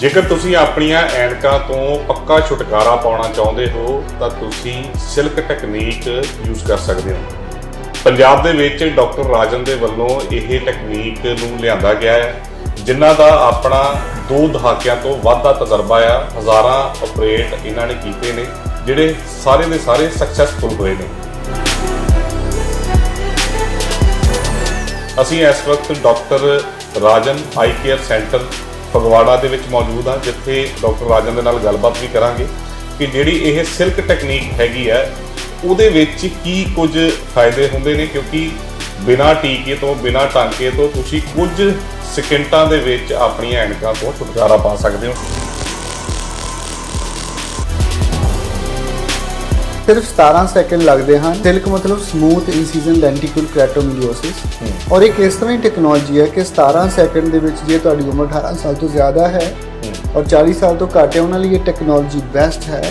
ਜੇਕਰ ਤੁਸੀਂ ਆਪਣੀਆਂ ਐਨਕਾਂ ਤੋਂ ਪੱਕਾ ਛੁਟਕਾਰਾ ਪਾਉਣਾ ਚਾਹੁੰਦੇ ਹੋ, ਤਾਂ ਤੁਸੀਂ ਸਿਲਕ ਟੈਕਨੀਕ ਯੂਜ਼ ਕਰ ਸਕਦੇ ਹੋ। ਪੰਜਾਬ ਦੇ ਵਿੱਚ ਡਾਕਟਰ ਰਾਜਨ ਦੇ ਵੱਲੋਂ ਇਹ ਟੈਕਨੀਕ ਨੂੰ ਲਿਆਂਦਾ ਗਿਆ ਹੈ, ਜਿਨ੍ਹਾਂ ਦਾ ਆਪਣਾ ਦੋ ਦਹਾਕਿਆਂ ਤੋਂ ਵੱਧ ਦਾ ਤਜਰਬਾ ਆ, ਹਜ਼ਾਰਾਂ ਆਪਰੇਟ ਇਹਨਾਂ ਨੇ ਕੀਤੇ ਨੇ, ਜਿਹੜੇ ਸਾਰੇ ਦੇ ਸਾਰੇ ਸਕਸੈਸਫੁਲ ਹੋਏ ਨੇ। ਅਸੀਂ ਇਸ ਵਕਤ doctor Rajan eye care centre Phagwara ਦੇ ਵਿੱਚ ਮੌਜੂਦ ਹਾਂ, ਜਿੱਥੇ ਡਾਕਟਰ ਰਾਜਨ ਦੇ ਨਾਲ ਗੱਲਬਾਤ ਵੀ ਕਰਾਂਗੇ ਕਿ ਜਿਹੜੀ ਇਹ ਸਿਲਕ ਟੈਕਨੀਕ ਹੈਗੀ ਹੈ, ਉਹਦੇ ਵਿੱਚ ਕੀ ਕੁਝ ਫਾਇਦੇ ਹੁੰਦੇ ਨੇ? ਕਿਉਂਕਿ ਬਿਨਾਂ ਟੀਕੇ ਤੋਂ, ਬਿਨਾਂ ਟਾਂਕੇ ਤੋਂ ਤੁਸੀਂ ਕੁਝ ਸਕਿੰਟਾਂ ਦੇ ਵਿੱਚ ਆਪਣੀਆਂ ਐਨਕਾਂ ਤੋਂ ਛੁਟਕਾਰਾ ਪਾ ਸਕਦੇ ਹੋ। ਸਿਰਫ 17 ਸੈਕਿੰਡ ਲੱਗਦੇ ਹਨ। ਸਿਲਕ ਮਤਲਬ ਸਮੂਥ ਇਨਸੀਜ਼ਨ ਲੈਂਟੀਕੂਲ ਕ੍ਰੈਟੋਮੀਲੀਓਸਿਸ ਔਰ ਇੱਕ ਇਸ ਤਰ੍ਹਾਂ ਦੀ ਟੈਕਨੋਲੋਜੀ ਹੈ ਕਿ 17 ਸੈਕਿੰਡ ਦੇ ਵਿੱਚ ਜੇ ਤੁਹਾਡੀ ਉਮਰ 18 ਸਾਲ ਤੋਂ ਜ਼ਿਆਦਾ ਹੈ ਔਰ 40 ਸਾਲ ਤੋਂ ਘੱਟ ਹੈ ਉਹਨਾਂ ਲਈ ਇਹ ਟੈਕਨੋਲੋਜੀ ਬੈਸਟ ਹੈ।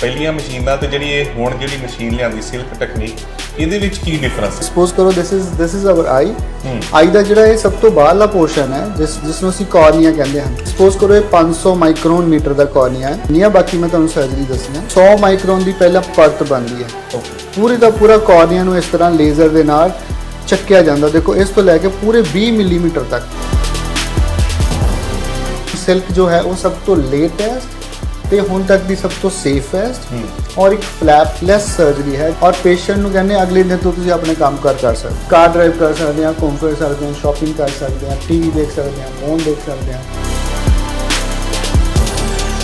ਪਹਿਲੀਆਂ ਮਸ਼ੀਨਾਂ ਤੇ ਜਿਹੜੀ ਇਹ ਹੁਣ ਜਿਹੜੀ ਮਸ਼ੀਨ ਲਿਆਂਦੀ ਸਿਲਕ ਟੈਕਨੀਕ ਇਹਦੇ ਵਿੱਚ ਕੀ ਡਿਫਰੈਂਸ ਹੈ? ਸਪੋਜ਼ ਕਰੋ is this is our eye. ਹੂੰ। ਆਈ ਦਾ ਜਿਹੜਾ ਇਹ ਸਭ ਤੋਂ ਬਾਹਰਲਾ ਪੋਰਸ਼ਨ ਹੈ ਜਿਸ ਜਿਸ ਨੂੰ ਅਸੀਂ ਕਾਰਨੀਆ ਕਹਿੰਦੇ ਹਾਂ ਸਪੋਜ਼ ਕਰੋ ਇਹ 500 ਮਾਈਕਰੋਨ ਮੀਟਰ ਦਾ ਕਾਰਨੀਆ ਹੈ। ਨੀਆ ਬਾਕੀ ਮੈਂ ਤੁਹਾਨੂੰ ਸਰਜਰੀ ਦੱਸੀ ਹੈ। 100 ਮਾਈਕਰੋਨ ਦੀ ਪਹਿਲਾਂ ਪਰਤ ਬਣਦੀ ਹੈ। ਪੂਰੇ ਦਾ ਪੂਰਾ ਕਾਰਨੀਆ ਨੂੰ ਇਸ ਤਰ੍ਹਾਂ ਲੇਜ਼ਰ ਦੇ ਨਾਲ ਚੱਕਿਆ ਜਾਂਦਾ। ਦੇਖੋ ਇਸ ਤੋਂ ਲੈ ਕੇ ਪੂਰੇ 20 ਮਿਲੀਮੀਟਰ ਤੱਕ। ਸਿਲਕ ਜੋ ਹੈ ਉਹ ਸਭ ਤੋਂ ਲੇਟੈਸਟ ਤੇ ਹੁਣ ਤੱਕ ਦੀ ਸਭ ਤੋਂ ਸੇਫੈਸਟ ਔਰ ਇੱਕ ਫਲੈਪਲੈਸ ਸਰਜਰੀ ਹੈ ਔਰ ਪੇਸ਼ੈਂਟ ਨੂੰ ਕਹਿੰਦੇ ਅਗਲੇ ਦਿਨ ਤੋਂ ਤੁਸੀਂ ਆਪਣੇ ਕੰਮ ਕਰ ਕਰ ਸਕਦੇ ਹੋ। ਕਾਰ ਡਰਾਈਵ ਕਰ ਸਕਦੇ ਆ ਘੁੰਮ ਫਿਰ ਸਕਦੇ ਆ ਸ਼ਾਪਿੰਗ ਕਰ ਸਕਦੇ ਆ ਟੀਵੀ ਦੇਖ ਸਕਦੇ ਆ ਫੋਨ ਦੇਖ ਸਕਦੇ ਆ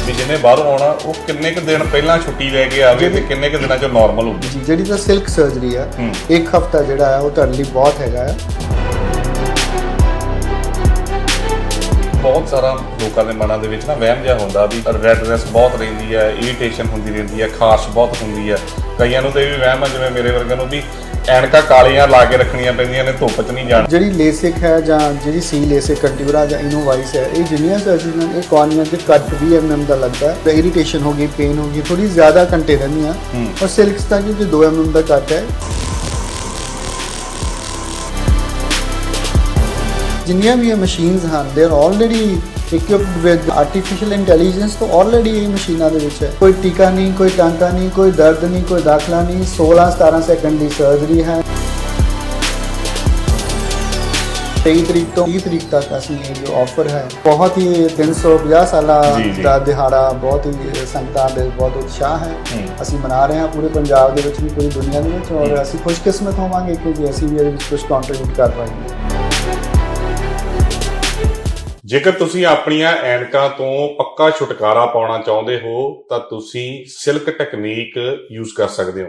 ਵੀ ਜਿਹਨੇ ਬਾਹਰੋਂ ਆਉਣਾ ਉਹ ਕਿੰਨੇ ਕੁ ਦਿਨ ਪਹਿਲਾਂ ਛੁੱਟੀ ਲੈ ਕੇ ਆਵੇ ਤੇ ਕਿੰਨੇ ਕੁ ਦਿਨਾਂ ਚ ਨਾਰਮਲ ਜੀ ਜਿਹੜੀ ਤਾਂ ਸਿਲਕ ਸਰਜਰੀ ਹੂੰ। ਇੱਕ ਹਫਤਾ ਜਿਹੜਾ ਹੈ ਉਹ ਤੁਹਾਡੇ ਲਈ ਬਹੁਤ ਹੈਗਾ ਹੈ ਸਾਰਾ ਲੋਕਾਂ ਦੇ ਮਨਾਂ ਦੇ ਵਿੱਚ ਨਾ ਵਹਿਮ ਜਿਹਾ ਹੁੰਦਾ ਵੀ ਰੈਡਨੈਸ ਬਹੁਤ ਰਹਿੰਦੀ ਹੈ ਇਰੀਟੇਸ਼ਨ ਹੁੰਦੀ ਰਹਿੰਦੀ ਹੈ ਖਾਰਸ਼ ਬਹੁਤ ਹੁੰਦੀ ਹੈ। ਕਈਆਂ ਨੂੰ ਤਾਂ ਵੀ ਵਹਿਮ ਆ ਜਿਵੇਂ ਮੇਰੇ ਵਰਗੇ ਨੂੰ ਵੀ ਐਨਕਾਂ ਕਾਲੀਆਂ ਲਾ ਕੇ ਰੱਖਣੀਆਂ ਪੈਂਦੀਆਂ ਨੇ ਧੁੱਪ 'ਚ ਨਹੀਂ ਜਾਣਾ। ਜਿਹੜੀ ਲੇਸਿਕ ਹੈ ਜਾਂ ਜਿਹੜੀ ਸੀ ਲੇਸਿਕ ਕੰਟਿਵਰਾ ਜਾਂ ਇਨੋਵਾਈਸ ਹੈ ਇਹ ਜਿੰਨੀਆਂ ਸਰਜਰੀਆਂ ਨੇ ਇਹ ਕਾਰਨੀਆ ਤੇ ਕੱਟ 20 mm ਦਾ ਲੱਗਦਾ ਹੈ। ਇਰੀਟੇਸ਼ਨ ਹੋ ਗਈ ਪੇਨ ਹੋ ਗਈ ਥੋੜੀ ਜ਼ਿਆਦਾ ਘੰਟੇ ਰਹਿੰਦੀਆਂ। ਔਰ ਸਿਲਕਸ ਤਾਂ ਕਿਉਂਕਿ 2 mm ਦਾ ਕੱਟ ਹੈ। ਜਿੰਨੀਆਂ ਵੀ ਇਹ ਮਸ਼ੀਨਸ ਹਨ they are already equipped with artificial intelligence ਤੋਂ ਆਲਰੇਡੀ ਇਹ ਮਸ਼ੀਨਾਂ ਦੇ ਵਿੱਚ ਹੈ ਕੋਈ ਟੀਕਾ ਨਹੀਂ ਕੋਈ ਟਾਂਕਾ ਨਹੀਂ ਕੋਈ ਦਰਦ ਨਹੀਂ ਕੋਈ ਦਾਖਲਾ ਨਹੀਂ 16 17 ਸੈਕਿੰਡ ਦੀ ਸਰਜਰੀ ਹੈ 23 ਤਰੀਕ ਤੋਂ 30 ਤਰੀਕ ਤੱਕ ਅਸੀਂ ਇਹ ਜੋ ਆਫਰ ਹੈ ਬਹੁਤ ਹੀ 350 ਸਾਲਾ। ਦਾ ਦਿਹਾੜਾ ਬਹੁਤ ਹੀ ਸੰਗਤਾਂ ਦੇ ਬਹੁਤ ਉਤਸ਼ਾਹ ਹੈ। ਅਸੀਂ ਮਨਾ ਰਹੇ ਹਾਂ ਪੂਰੇ ਪੰਜਾਬ ਦੇ ਵਿੱਚ ਵੀ ਪੂਰੀ ਦੁਨੀਆ ਦੇ ਵਿੱਚ ਔਰ ਅਸੀਂ ਖੁਸ਼ਕਿਸਮਤ ਹੋਵਾਂਗੇ ਕਿ ਅਸੀਂ ਵੀ ਇਹਦੇ ਵਿੱਚ ਕੁਝ ਕੰਟਰੀਬਿਊਟ ਕਰ ਪਾਏਂਗੇ ਜੇਕਰ ਤੁਸੀਂ ਆਪਣੀਆਂ ਐਨਕਾਂ ਤੋਂ ਪੱਕਾ ਛੁਟਕਾਰਾ ਪਾਉਣਾ ਚਾਹੁੰਦੇ ਹੋ, ਤਾਂ ਤੁਸੀਂ ਸਿਲਕ ਟੈਕਨੀਕ ਯੂਜ਼ ਕਰ ਸਕਦੇ ਹੋ।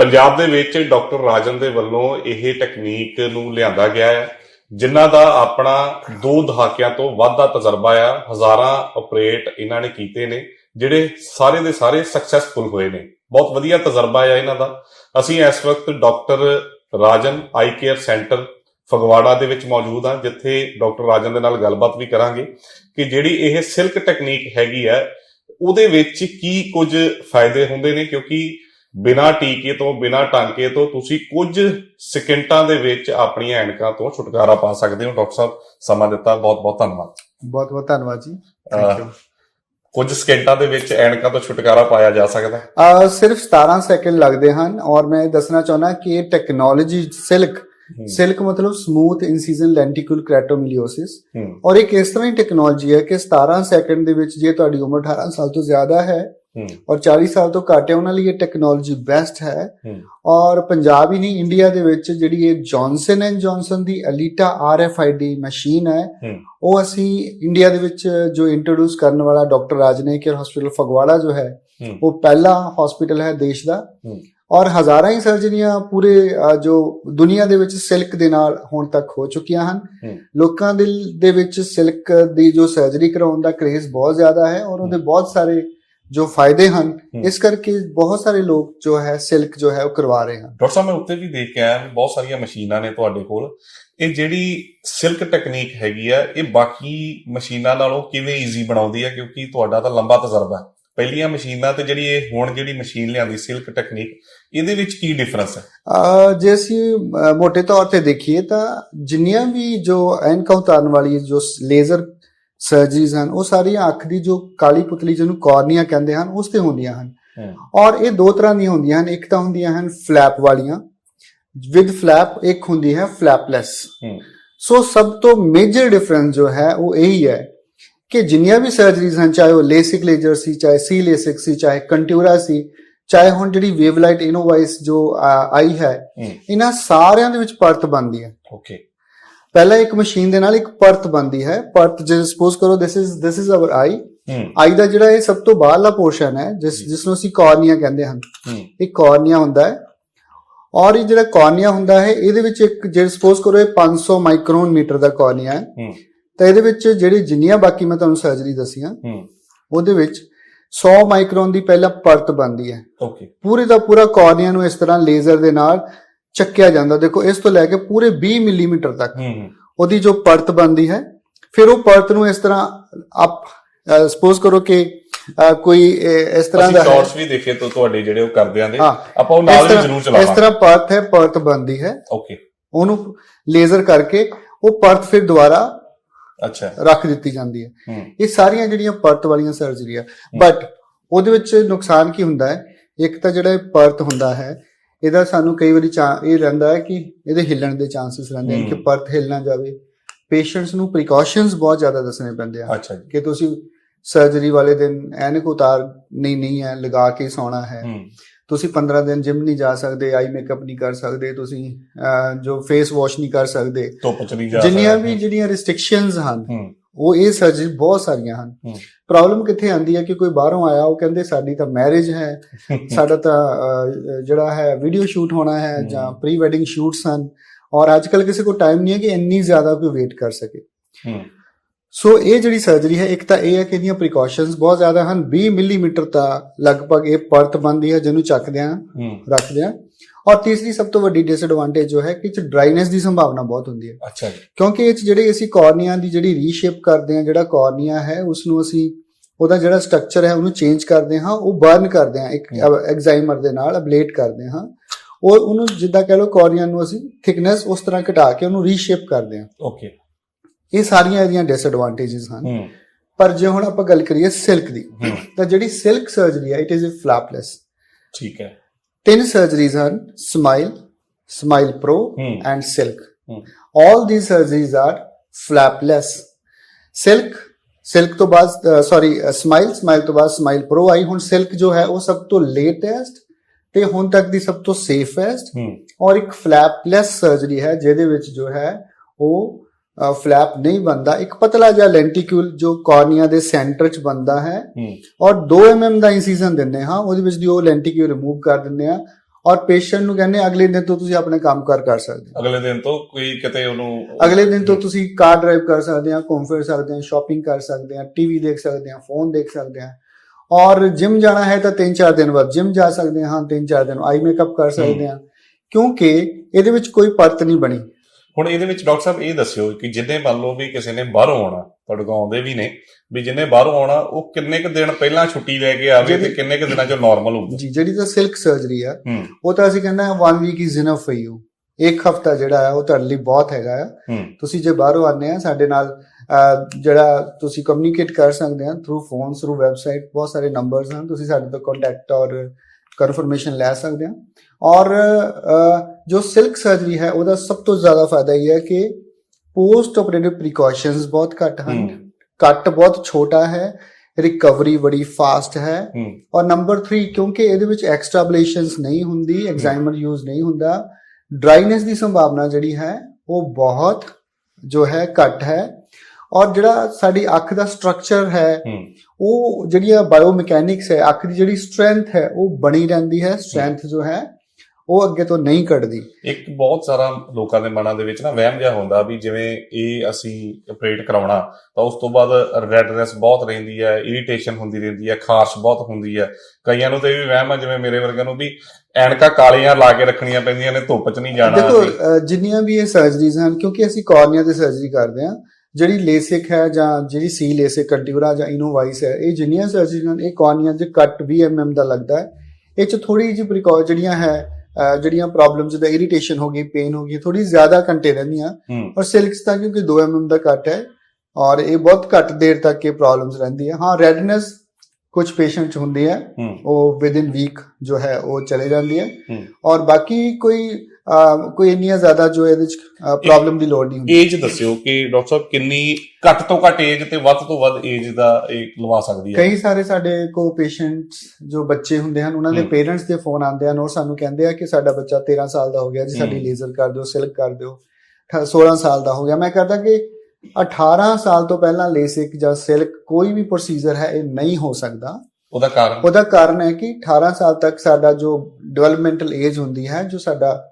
ਪੰਜਾਬ ਦੇ ਵਿੱਚ ਡਾਕਟਰ ਰਾਜਨ ਦੇ ਵੱਲੋਂ ਇਹ ਟੈਕਨੀਕ ਨੂੰ ਲਿਆਂਦਾ ਗਿਆ ਹੈ, ਜਿਨ੍ਹਾਂ ਦਾ ਆਪਣਾ ਦੋ ਦਹਾਕਿਆਂ ਤੋਂ ਵੱਧ ਦਾ ਤਜਰਬਾ ਆ। ਹਜ਼ਾਰਾਂ ਆਪਰੇਟ ਇਹਨਾਂ ਨੇ ਕੀਤੇ ਨੇ, ਜਿਹੜੇ ਸਾਰੇ ਦੇ ਸਾਰੇ ਸਕਸੈਸਫੁਲ ਹੋਏ ਨੇ। ਬਹੁਤ ਵਧੀਆ ਤਜਰਬਾ ਆ ਇਹਨਾਂ ਦਾ। ਅਸੀਂ ਇਸ ਵਕਤ doctor Rajan eye care centre Phagwara ਦੇ ਵਿੱਚ ਮੌਜੂਦ ਹਾਂ ਜਿੱਥੇ ਡਾਕਟਰ ਰਾਜਨ ਦੇ ਨਾਲ ਗੱਲਬਾਤ ਵੀ ਕਰਾਂਗੇ ਕਿ ਜਿਹੜੀ ਇਹ ਸਿਲਕ ਟੈਕਨੀਕ ਹੈਗੀ ਹੈ ਉਹਦੇ ਵਿੱਚ ਕੀ ਕੁਝ ਫਾਇਦੇ ਹੁੰਦੇ ਨੇ? ਕਿਉਂਕਿ ਬਿਨਾਂ ਟੀਕੇ ਤੋਂ ਬਿਨਾਂ ਟਾਂਕੇ ਤੋਂ ਤੁਸੀਂ ਕੁਝ ਸਕਿੰਟਾਂ ਦੇ ਵਿੱਚ ਆਪਣੀਆਂ ਐਨਕਾਂ ਤੋਂ ਛੁਟਕਾਰਾ ਪਾ ਸਕਦੇ ਹੋ। ਡਾਕਟਰ ਸਾਹਿਬ ਸਮਾਂ ਦਿੱਤਾ। ਬਹੁਤ ਬਹੁਤ ਧੰਨਵਾਦ। ਬਹੁਤ ਬਹੁਤ ਧੰਨਵਾਦ ਜੀ। ਥੈਂਕ ਯੂ ਕੁਝ ਸਕਿੰਟਾਂ ਦੇ ਵਿੱਚ ਐਨਕਾਂ ਤੋਂ ਛੁਟਕਾਰਾ ਪਾਇਆ ਜਾ ਸਕਦਾ? ਹੈ ਆ ਸਿਰਫ 17 ਸੈਕਿੰਡ ਲੱਗਦੇ ਹਨ ਔਰ ਮੈਂ ਦੱਸਣਾ ਚਾਹੁੰਦਾ ਕਿ ਇਹ ਟੈਕਨੋਲੋਜੀ ਸਿਲਕ ਸਿਲਕ ਮਤਲਬ ਸਮੂਥ ਇਨਸੀਜ਼ਨ ਲੈਂਟੀਕੂਲ ਕ੍ਰੈਟੋਮੀਲੀਓਸਿਸ ਔਰ ਇੱਕ ਇਸ ਤਰ੍ਹਾਂ ਦੀ ਟੈਕਨੋਲੋਜੀ ਹੈ ਕਿ 17 ਸੈਕਿੰਡ ਦੇ ਵਿੱਚ ਜੇ ਤੁਹਾਡੀ ਉਮਰ 18 ਸਾਲ ਤੋਂ ਜ਼ਿਆਦਾ ਹੈ ਔਰ 40 ਸਾਲ ਤੋਂ ਘੱਟ ਹੈ ਉਹਨਾਂ ਲਈ ਇਹ ਟੈਕਨੋਲੋਜੀ ਬੈਸਟ ਹੈ। ਔਰ ਪੰਜਾਬ ਹੀ ਨਹੀਂ ਇੰਡੀਆ ਦੇ ਵਿੱਚ ਜਿਹੜੀ ਇਹ ਜੌਨਸਨ ਐਂਡ ਜੌਨਸਨ ਦੀ ਅਲੀਟਾ ਆਰਐਫਆਈਡੀ ਮਸ਼ੀਨ ਹੈ ਉਹ ਅਸੀਂ ਇੰਡੀਆ ਦੇ ਵਿੱਚ ਜੋ ਇੰਟਰੋਡਿਊਸ ਕਰਨ ਵਾਲਾ doctor Rajan eye care hospital Phagwara ਜੋ ਹੈ ਉਹ ਪਹਿਲਾ ਹਸਪੀਟਲ ਹੈ ਦੇਸ਼ ਦਾ। ਔਰ ਹਜ਼ਾਰਾਂ ਹੀ ਸਰਜਰੀਆਂ ਪੂਰੇ ਜੋ ਦੁਨੀਆ ਦੇ ਵਿੱਚ ਸਿਲਕ ਦੇ ਨਾਲ ਹੁਣ ਤੱਕ ਹੋ ਚੁੱਕੀਆਂ ਹਨ। ਲੋਕਾਂ ਦੇ ਦੇ ਵਿੱਚ ਸਿਲਕ ਦੀ ਜੋ ਸਰਜਰੀ ਕਰਾਉਣ ਦਾ ਕ੍ਰੇਜ਼ ਬਹੁਤ ਜ਼ਿਆਦਾ ਹੈ ਔਰ ਉਹਦੇ ਬਹੁਤ ਸਾਰੇ ਜੋ ਫਾਇਦੇ ਹਨ। ਇਸ ਕਰਕੇ ਬਹੁਤ ਸਾਰੇ ਲੋਕ ਜੋ ਹੈ ਸਿਲਕ ਜੋ ਹੈ ਉਹ ਕਰਵਾ ਰਹੇ ਹਨ। ਡਾਕਟਰ ਸਾਹਿਬ ਮੈਂ ਉੱਤੇ ਵੀ ਦੇਖ ਕੇ ਆਇਆ ਬਹੁਤ ਸਾਰੀਆਂ ਮਸ਼ੀਨਾਂ ਨੇ ਤੁਹਾਡੇ ਕੋਲ। ਇਹ ਜਿਹੜੀ ਸਿਲਕ ਟੈਕਨੀਕ ਹੈਗੀ ਆ ਇਹ ਬਾਕੀ ਮਸ਼ੀਨਾਂ ਨਾਲੋਂ ਕਿਵੇਂ ਈਜ਼ੀ ਬਣਾਉਂਦੀ ਹੈ ਕਿਉਂਕਿ ਤੁਹਾਡਾ ਤਾਂ ਲੰਬਾ ਤਜਰਬਾ ਹੈ। ਪਹਿਲੀਆਂ ਮਸ਼ੀਨਾਂ ਤੇ ਜਿਹੜੀ ਇਹ ਹੁਣ ਜਿਹੜੀ ਮਸ਼ੀਨ ਲਿਆਂਦੀ ਸਿਲਕ ਟੈਕਨੀਕ ਇਹਦੇ ਵਿੱਚ ਕੀ ਡਿਫਰੈਂਸ ਹੈ? ਜੇ ਅਸੀਂ ਮੋٹے ਤੌਰ ਤੇ ਦੇਖੀਏ ਤਾਂ ਜਿੰਨੀਆਂ ਵੀ ਜੋ ਐਨਕਾਂ ਉਤਾਰਨ ਵਾਲੀ ਜੋ ਲੇਜ਼ਰ ਸਰਜਰੀਜ਼ ਹਨ ਉਹ ਸਾਰੀਆਂ ਅੱਖ ਦੀ ਜੋ ਕਾਲੀ ਪੁਤਲੀ ਜਿਹਨੂੰ ਕਾਰਨੀਆ ਕਹਿੰਦੇ ਹਨ ਉਸ ਤੇ ਹੁੰਦੀਆਂ ਹਨ। ਔਰ ਇਹ ਦੋ ਤਰ੍ਹਾਂ ਦੀਆਂ ਹੁੰਦੀਆਂ ਹਨ ਇੱਕ ਤਾਂ ਹੁੰਦੀਆਂ ਹਨ ਫਲੈਪ ਵਾਲੀਆਂ ਵਿਦ ਫਲੈਪ ਇੱਕ ਹੁੰਦੀ ਹੈ ਫਲੈਪਲੈਸ ਸੋ ਸਭ ਤੋਂ ਮੇਜਰ ਡਿਫਰੈਂਸ ਜੋ ਹੈ ਉਹ ਇਹੀ ਹੈ ਕਿ ਜਿੰਨੀਆਂ ਵੀ ਸਰਜਰੀਜ਼ ਹਨ ਚਾਹੇ ਉਹ ਲੇਸਿਕ ਲੇਜ਼ਰ ਸੀ ਚਾਹੇ ਸੀ ਲੇਸਿਕ ਸੀ ਚਾਹੇ ਕੰਟਿਊਰਾ ਸੀ ਚਾਹੇ ਹੁਣ ਜਿਹੜੀ ਵੇਵਲਾਈਟ ਇਨੋਵਾਈਸ ਜੋ ਆਈ ਹੈ ਇਹਨਾਂ ਸਾਰਿਆਂ ਦੇ ਵਿੱਚ ਪਰਤ ਬਣਦੀ ਹੈ। ਓਕੇ ਪਹਿਲਾਂ ਇੱਕ ਮਸ਼ੀਨ ਦੇ ਨਾਲ ਇੱਕ ਪਰਤ ਬਣਦੀ ਹੈ। ਪਰਤ ਜੇ ਸਪੋਜ਼ ਕਰੋ this is this is our eye eye ਦਾ ਜਿਹੜਾ ਇਹ ਸਭ ਤੋਂ ਬਾਹਰਲਾ ਪੋਰਸ਼ਨ ਹੈ ਜਿਸ ਜਿਸ ਨੂੰ ਅਸੀਂ ਕਾਰਨੀਆ ਕਹਿੰਦੇ ਹਨ। ਹੂੰ। ਇਹ ਕਾਰਨੀਆ ਹੁੰਦਾ ਹੈ। ਔਰ ਇਹ ਜਿਹੜਾ ਕਾਰਨੀਆ ਹੁੰਦਾ ਹੈ ਇਹਦੇ ਵਿੱਚ ਇੱਕ ਜੇ ਸਪੋਜ਼ ਕਰੋ ਇਹ 500 ਮਾਈਕਰੋਨ ਮੀਟਰ ਦਾ ਕਾਰਨੀਆ ਹੈ। ਤਾਂ ਇਹਦੇ ਵਿੱਚ ਜਿਹੜੀ ਜਿੰਨੀਆਂ ਬਾਕੀ ਮੈਂ ਤੁਹਾਨੂੰ ਸਰਜਰੀ ਦਸੀਆਂ ਉਹਦੇ ਵਿੱਚ 100 ਮਾਈਕਰੋਨ ਦੀ ਪਹਿਲਾਂ ਪਰਤ ਬਣਦੀ ਹੈ। ਓਕੇ ਪੂਰੇ ਦਾ ਪੂਰਾ ਕਾਰਨੀਆ ਨੂੰ ਇਸ ਤਰ੍ਹਾਂ ਲੇਜ਼ਰ ਦੇ ਨਾਲ ਚੱਕਿਆ ਜਾਂਦਾ। ਦੇਖੋ ਇਸ ਤੋਂ ਲੈ ਕੇ ਪੂਰੇ 20 ਮਿਲੀਮੀਟਰ ਤੱਕ ਉਹਦੀ ਜੋ ਪਰਤ ਬਣਦੀ ਹੈ ਫਿਰ ਉਹ ਪਰਤ ਨੂੰ ਇਸ ਤਰ੍ਹਾਂ ਆਪ ਸਪੋਜ਼ ਕਰੋ ਕਿ ਕੋਈ ਇਸ ਤਰ੍ਹਾਂ ਦਾ ਸ਼ਾਰਟਸ ਵੀ ਦੇਖੇ ਤੋਂ ਤੁਹਾਡੇ ਜਿਹੜੇ ਉਹ ਕਰਦੇ ਆਂਦੇ। ਆਪਾਂ ਉਹ ਇਸ ਨਾਲ ਵੀ ਜ਼ਰੂਰ ਇਸ ਚਲਾਵਾਂਗੇ ਤਰ੍ਹਾਂ ਪਰਤ ਹੈ ਪਰਤ ਬਣਦੀ ਹੈ। ਓਕੇ ਉਹਨੂੰ ਲੇਜ਼ਰ ਕਰਕੇ ਉਹ ਪਰਤ ਫਿਰ ਦੁਬਾਰਾ ਅੱਛਾ। ਰੱਖ ਦਿੱਤੀ ਜਾਂਦੀ ਹੈ। ਇਹ ਸਾਰੀਆਂ ਜਿਹੜੀਆਂ ਪਰਤ ਵਾਲੀਆਂ ਸਰਜਰੀਆਂ ਬਟ ਉਹਦੇ ਵਿੱਚ ਨੁਕਸਾਨ ਕੀ ਹੁੰਦਾ ਹੈ? ਇੱਕ ਤਾਂ ਜਿਹੜਾ ਇਹ ਪਰਤ ਹੁੰਦਾ ਹੈ ਇਹਦਾ ਸਾਨੂੰ ਕਈ ਵਾਰੀ ਇਹ ਰਹਿੰਦਾ ਹੈ ਕਿ ਇਹਦੇ ਹਿੱਲਣ ਦੇ ਚਾਂਸਸ ਰਹਿੰਦੇ ਹਨ ਕਿ। ਪਰਤ ਹਿੱਲ ਨਾ ਜਾਵੇ। ਪੇਸ਼ੈਂਟਸ ਨੂੰ ਪ੍ਰੀਕਾਸ਼ਨਸ ਬਹੁਤ ਜ਼ਿਆਦਾ ਦੱਸਣੇ ਪੈਂਦੇ ਆ ਕਿ ਤੁਸੀਂ ਸਰਜਰੀ ਵਾਲੇ ਦਿਨ ਐਨਕ ਉਤਾਰ ਨਹੀਂ ਨਹੀਂ ਹੈ ਲਗਾ ਕੇ ਸੌਣਾ ਹੂੰ। ਤੁਸੀਂ 15 ਦਿਨ ਜਿਮ ਨਹੀਂ ਜਾ ਸਕਦੇ ਆਈ ਮੇਕਅਪ ਨਹੀਂ ਕਰ ਸਕਦੇ ਤੁਸੀਂ ਅਹ, ਜੋ ਫੇਸ ਵਾਸ਼ ਨਹੀਂ ਕਰ ਸਕਦੇ ਧੁੱਪ ਚ ਨਹੀਂ ਜਾ ਜਿੰਨੀਆਂ ਸਕਦੇ। ਵੀ ਜਿਹੜੀਆਂ ਰੈਸਟ੍ਰਿਕਸ਼ਨਸ ਹਨ ਹੂੰ ਉਹ ਇਹ ਸਰਜਰੀ ਬਹੁਤ ਸਾਰੀਆਂ ਹਨ ਹੂੰ। ਪ੍ਰੋਬਲਮ ਕਿੱਥੇ ਆਂਦੀ ਹੈ ਕਿ ਕੋਈ ਬਾਹਰੋਂ ਆਇਆ ਉਹ ਕਹਿੰਦੇ ਸਾਡੀ ਤਾਂ ਮੈਰਿਜ ਹੈ ਸਾਡਾ ਤਾਂ ਅਹ, ਜਿਹੜਾ ਹੈ ਵੀਡੀਓ ਸ਼ੂਟ ਹੋਣਾ ਹੈ ਹਮ। ਜਾਂ ਪ੍ਰੀ ਵੈਡਿੰਗ ਸ਼ੂਟਸ ਹਨ ਔਰ ਅੱਜ ਕੱਲ ਕਿਸੇ ਕੋਲ ਟਾਈਮ ਨਹੀਂ ਹੈ ਕਿ ਇੰਨੀ ਜ਼ਿਆਦਾ ਕੋਈ ਵੇਟ ਕਰ ਸਕੇ ਹੂੰ ਸੋ ਇਹ ਜਿਹੜੀ ਸਰਜਰੀ ਹੈ ਇੱਕ ਤਾਂ ਇਹ ਹੈ ਕਿ ਇਹਦੀਆਂ ਪ੍ਰੀਕਾਸ਼ਨਸ ਬਹੁਤ ਜ਼ਿਆਦਾ ਹਨ। 20 ਮਿਲੀਮੀਟਰ ਤਾਂ ਲਗਭਗ ਇਹ ਪਰਤ ਬਣਦੀ ਹੈ ਜਿਹਨੂੰ ਚੱਕਦੇ ਆ ਰੱਖਦੇ ਆ ਔਰ ਤੀਸਰੀ ਸਭ ਤੋਂ ਵੱਡੀ ਡਿਸਐਡਵਾਂਟੇਜ ਜੋ ਹੈ ਕਿ ਇਹ 'ਚ ਡਰਾਈਨੈਸ ਦੀ ਸੰਭਾਵਨਾ ਬਹੁਤ ਹੁੰਦੀ ਹੈ। ਅੱਛਾ ਜੀ। ਕਿਉਂਕਿ ਇਹ 'ਚ ਜਿਹੜੇ ਅਸੀਂ ਕਾਰਨੀਆ ਦੀ ਜਿਹੜੀ ਰੀਸ਼ੇਪ ਕਰਦੇ ਹਾਂ ਜਿਹੜਾ ਕਾਰਨੀਆ ਹੈ ਉਸ ਨੂੰ ਅਸੀਂ ਉਹਦਾ ਜਿਹੜਾ ਸਟਰਕਚਰ ਹੈ ਉਹਨੂੰ ਚੇਂਜ ਕਰਦੇ ਹਾਂ ਉਹ ਬਰਨ ਕਰਦੇ ਹਾਂ। ਇੱਕ ਐਗਜ਼ਾਈਮਰ ਦੇ ਨਾਲ ਅਬਲੇਟ ਕਰਦੇ ਹਾਂ। ਉਹ ਉਹਨੂੰ ਜਿੱਦਾਂ ਕਹ ਲਓ ਕਾਰਨੀਆ ਨੂੰ ਅਸੀਂ ਥਿਕਨੈਸ ਉਸ ਤਰ੍ਹਾਂ ਘਟਾ ਕੇ ਉਹਨੂੰ ਰੀਸ਼ੇਪ ਕਰਦੇ ਹਾਂ। ਓਕੇ ਇਹ ਸਾਰੀਆਂ ਇਹਦੀਆਂ ਡਿਸਐਡਵਾਂਟੇजेस ਹਨ। ਪਰ ਜੇ ਹੁਣ ਆਪਾਂ ਗੱਲ ਕਰੀਏ ਸਿਲਕ ਦੀ ਤਾਂ ਜਿਹੜੀ ਸਿਲਕ ਸਰਜਰੀ ਹੈ ਇਟ ਇਜ਼ ਅ ਫਲੈਪਲੈਸ ਠੀਕ ਹੈ। ਤਿੰਨ ਸਰਜਰੀਜ਼ ਹਨ smile smile pro and silk all these surgeries are flapless silk silk ਤੋਂ ਬਾਅਦ ਸੌਰੀ ਸਮਾਈਲ ਸਮਾਈਲ ਤੋਂ ਬਾਅਦ ਸਮਾਈਲ ਪ੍ਰੋ ਆਈ। ਹੁਣ silk ਜੋ ਹੈ ਉਹ ਸਭ ਤੋਂ ਲੇਟੈਸਟ ਤੇ ਹੁਣ ਤੱਕ ਦੀ ਸਭ ਤੋਂ ਸੇਫੈਸਟ ਔਰ ਇੱਕ ਫਲੈਪਲੈਸ ਸਰਜਰੀ ਹੈ ਜਿਹਦੇ ਵਿੱਚ ਜੋ ਹੈ ਉਹ ਫਲੈਪ ਨਹੀਂ ਬੰਦਾ ਇੱਕ ਪਤਲਾ ਜਿਹਾ ਲੈਂਟੀਕਿਊਲ ਜੋ ਕਾਰਨੀਆ ਦੇ ਸੈਂਟਰ 'ਚ ਬੰਦਾ ਹੈ। ਹੂੰ। ਔਰ 2 mm ਦਾ ਇਨਸੀਜ਼ਨ ਦਿੰਦੇ ਹਾਂ। ਉਹਦੇ ਵਿੱਚ ਦੀ ਉਹ ਲੈਂਟੀਕਿਊਲ ਰਿਮੂਵ ਕਰ ਦਿੰਦੇ ਆ ਔਰ ਪੇਸ਼ੈਂਟ ਨੂੰ ਕਹਿੰਦੇ ਅਗਲੇ ਦਿਨ ਤੋਂ ਤੁਸੀਂ ਆਪਣੇ ਕੰਮ ਕਰ ਕਰ ਸਕਦੇ ਹੋ। ਅਗਲੇ ਦਿਨ ਤੋਂ ਕੋਈ ਕਿਤੇ ਉਹਨੂੰ ਅਗਲੇ ਦਿਨ ਤੋਂ ਤੁਸੀਂ ਕਾਰ ਡਰਾਈਵ ਕਰ ਸਕਦੇ ਆ ਘੁੰਮ ਫਿਰ ਸਕਦੇ ਆ ਸ਼ਾਪਿੰਗ ਕਰ ਸਕਦੇ ਆ ਟੀਵੀ ਦੇਖ ਸਕਦੇ ਆ ਫੋਨ ਦੇਖ ਸਕਦੇ ਆ ਔਰ ਜਿਮ ਜਾਣਾ ਹੈ ਤਾਂ 3-4 ਦਿਨ ਬਾਅਦ ਜਿਮ ਜਾ ਸਕਦੇ ਹਾਂ। 3-4 ਦਿਨ ਆਈ ਮੇਕਅਪ ਕਰ ਸਕਦੇ ਆ ਕਿਉਂਕਿ ਇਹਦੇ ਵਿੱਚ ਕੋਈ ਪਰਤ ਨਹੀਂ ਬਣੀ। ਹੁਣ ਇਹਦੇ ਵਿੱਚ ਡਾਕਟਰ ਸਾਹਿਬ ਇਹ ਦੱਸਿਓ ਕਿ ਜਿੰਨੇ ਮੰਨ ਲਓ ਵੀ ਕਿਸੇ ਨੇ ਬਾਹਰੋਂ ਆਉਣਾ ਤੁਹਾਡੇ ਕੋਲ ਆਉਂਦੇ ਵੀ ਨੇ ਵੀ ਜਿੰਨੇ ਬਾਹਰੋਂ ਆਉਣਾ ਉਹ ਕਿੰਨੇ ਕੁ ਦਿਨ ਪਹਿਲਾਂ ਛੁੱਟੀ ਲੈ ਕੇ ਆਵੇ ਤੇ ਕਿੰਨੇ ਕੁ ਦਿਨਾਂ ਚ ਨਾਰਮਲ ਹੋਊਗਾ ਜੀ ਜਿਹੜੀ ਤਾਂ ਸਿਲਕ ਸਰਜਰੀ ਆ ਉਹ ਤਾਂ ਅਸੀਂ ਕਹਿੰਦੇ ਆ 1 week is enough for you ਇੱਕ ਹਫਤਾ ਜਿਹੜਾ ਹੈ ਉਹ ਤੁਹਾਡੇ ਲਈ ਬਹੁਤ ਹੈਗਾ ਆ। ਤੁਸੀਂ ਜੇ ਬਾਹਰੋਂ ਆਨੇ ਆ ਸਾਡੇ ਨਾਲ ਜਿਹੜਾ ਤੁਸੀਂ ਕਮਿਊਨੀਕੇਟ ਕਰ ਸਕਦੇ ਆ ਥਰੂ ਫੋਨ ਥਰੂ ਵੈਬਸਾਈਟ ਬਹੁਤ ਸਾਰੇ ਨੰਬਰਸ ਹਨ ਤੁਸੀਂ ਸਾਡੇ ਤੋਂ ਕੰਟੈਕਟ ਔਰ ਕਨਫਰਮੇਸ਼ਨ ਲੈ ਸਕਦੇ ਆ ਔਰ ਜੋ ਸਿਲਕ ਸਰਜਰੀ ਹੈ ਉਹਦਾ ਸਭ ਤੋਂ ਜ਼ਿਆਦਾ ਫਾਇਦਾ ਇਹ ਹੈ ਕਿ ਪੋਸਟ ਆਪਰੇਟਿਵ ਪ੍ਰੀਕਾਸ਼ਨਸ ਬਹੁਤ ਘੱਟ ਹਨ। ਹੂੰ। ਕੱਟ ਬਹੁਤ ਛੋਟਾ ਹੈ ਰਿਕਵਰੀ ਬੜੀ ਫਾਸਟ ਹੈ। ਹੂੰ। ਔਰ ਨੰਬਰ 3 ਕਿਉਂਕਿ ਇਹਦੇ ਵਿੱਚ ਐਕਸਟਰਾ ਅਬਲੇਸ਼ਨਸ ਨਹੀਂ ਹੁੰਦੀ ਐਗਜ਼ਾਈਮਰ ਯੂਜ਼ ਨਹੀਂ ਹੁੰਦਾ ਡਰਾਈਨੈਸ ਦੀ ਸੰਭਾਵਨਾ ਜਿਹੜੀ ਹੈ ਉਹ ਬਹੁਤ ਜੋ ਹੈ ਘੱਟ ਹੈ। ਔਰ ਜਿਹੜਾ ਸਾਡੀ ਅੱਖ ਦਾ ਸਟਰਕਚਰ ਹੈ ਹੂੰ। ਉਹ ਜਿਹੜੀਆਂ ਬਾਇਓਮੈਕੈਨਿਕਸ ਹੈ ਅੱਖ ਦੀ ਜਿਹੜੀ ਸਟਰੈਂਥ ਹੈ ਉਹ ਬਣੀ ਰਹਿੰਦੀ ਹੈ ਸਟਰੈਂਥ ਜੋ ਹੈ ਉਹ ਅੱਗੇ ਤੋਂ ਨਹੀਂ ਘਟਦੀ ਇੱਕ ਬਹੁਤ ਸਾਰਾ ਲੋਕਾਂ ਦੇ ਮਨਾਂ ਦੇ ਵਿੱਚ ਨਾ ਵਹਿਮ ਜਿਹਾ ਹੁੰਦਾ ਵੀ ਜਿਵੇਂ ਇਹ ਅਸੀਂ ਆਪਰੇਟ ਕਰਾਉਣਾ ਤਾਂ ਉਸ ਤੋਂ ਬਾਅਦ ਰੈਡਨੈਸ ਬਹੁਤ ਰਹਿੰਦੀ ਹੈ ਇਰੀਟੇਸ਼ਨ ਹੁੰਦੀ ਰਹਿੰਦੀ ਹੈ ਖਾਰਸ਼ ਬਹੁਤ ਹੁੰਦੀ ਹੈ। ਕਈਆਂ ਨੂੰ ਤਾਂ ਵੀ ਵਹਿਮ ਆ ਜਿਵੇਂ ਮੇਰੇ ਵਰਗਿਆਂ ਨੂੰ ਵੀ ਐਨਕਾਂ ਕਾਲੀਆਂ ਲਾ ਕੇ ਰੱਖਣੀਆਂ ਪੈਂਦੀਆਂ ਨੇ ਧੁੱਪ 'ਚ ਨਹੀਂ ਜਾਣਾ ਦੇਖੋ ਜਿੰਨੀਆਂ ਵੀ ਇਹ ਸਰਜਰੀਜ਼ ਹਨ ਕਿਉਂਕਿ ਅਸੀਂ ਕਾਰਨੀਆ ਤੇ ਸਰਜਰੀ ਕਰਦੇ ਹਾਂ ਜਿਹੜੀ ਲੇਸਿਕ ਹੈ ਜਾਂ ਜਿਹੜੀ ਸੀ ਲੇਸਿਕ ਕੰਟਿਊਰਾ ਜਾਂ ਇਨੋਵਾਈਸ ਹੈ ਇਹ ਜਿੰਨੀਆਂ ਸਰਜਰੀਜ਼ ਹਨ ਇਹ ਕਾਰਨੀਆ ਦੇ ਕੱਟ 20 mm ਦਾ ਲੱਗਦਾ ਹੈ। ਇਹ ਚ ਥੋੜੀ ਜਿਹੀ ਪ੍ਰੀਕਾ ਜਿਹੜੀਆਂ ਹੈ ਜਿਹੜੀਆਂ ਪ੍ਰੋਬਲਮਸ ਜਿੱਦਾਂ ਇਰੀਟੇਸ਼ਨ ਹੋ ਗਈ ਪੇਨ ਹੋ ਗਈ ਥੋੜੀ ਜ਼ਿਆਦਾ ਘੰਟੇ ਰਹਿੰਦੀਆਂ। ਔਰ ਸਿਲਕਸ ਤਾਂ ਕਿਉਂਕਿ 2 mm ਦਾ ਕੱਟ ਹੈ ਔਰ ਇਹ ਬਹੁਤ ਘੱਟ ਦੇਰ ਤੱਕ ਇਹ ਪ੍ਰੋਬਲਮਸ ਰਹਿੰਦੀ ਹੈ। ਹਾਂ ਰੈਡਨੈਸ ਕੁਝ ਪੇਸ਼ੈਂਟ ਚ ਹੁੰਦੀ ਹੂੰ। ਉਹ ਵਿਦ ਇਨ ਵੀਕ ਜੋ ਹੈ ਉਹ ਚਲੇ ਜਾਂਦੀ ਹੈ। ਔਰ ਬਾਕੀ ਕੋਈ ਕੋਈ ਇੰਨੀਆਂ ਜ਼ਿਆਦਾ ਜੋ ਇਹਦੇ ਚ ਪ੍ਰੋਬਲਮ ਦੀ ਲੋੜ ਨਹੀਂ ਹੁੰਦੀ। ਏਜ ਦੱਸਿਓ ਕਿ ਡਾਕਟਰ ਸਾਹਿਬ ਕਿੰਨੀ ਘੱਟ ਤੋਂ ਘੱਟ ਏਜ ਤੇ ਵੱਧ ਤੋਂ ਵੱਧ ਏਜ ਦਾ ਇਹ ਲਵਾ ਸਕਦੀ ਹੈ? ਕਈ ਸਾਰੇ ਸਾਡੇ ਕੋ ਪੇਸ਼ੈਂਟਸ ਜੋ ਬੱਚੇ ਹੁੰਦੇ ਹਨ ਉਹਨਾਂ ਦੇ। ਪੇਰੈਂਟਸ ਦੇ ਫੋਨ ਆਉਂਦੇ ਹਨ ਔਰ ਸਾਨੂੰ ਕਹਿੰਦੇ ਆ ਕਿ ਸਾਡਾ ਬੱਚਾ 13 ਸਾਲ ਦਾ ਹੋ ਗਿਆ ਜੀ ਸਾਡੀ। ਲੇਜ਼ਰ ਕਰ ਦਿਓ ਸਿਲਕ ਕਰ ਦਿਓ ਅਠਾ- 16 ਸਾਲ ਦਾ ਹੋ ਗਿਆ। ਮੈਂ ਕਹਿੰਦਾ ਕਿ 18 ਸਾਲ ਤੋਂ ਪਹਿਲਾਂ ਲੇਸਿਕ ਜਾਂ ਸਿਲਕ ਕੋਈ ਵੀ ਪ੍ਰੋਸੀਜਰ ਹੈ ਇਹ ਨਹੀਂ ਹੋ ਸਕਦਾ। ਉਹਦਾ ਕਾਰਨ? ਉਹਦਾ ਕਾਰਨ ਹੈ ਕਿ 18 ਸਾਲ ਤੱਕ ਸਾਡਾ ਜੋ ਡਿਵੈਲਪਮੈਂਟਲ ਏਜ ਹੁੰਦੀ ਹੈ ਜੋ ਸਾਡਾ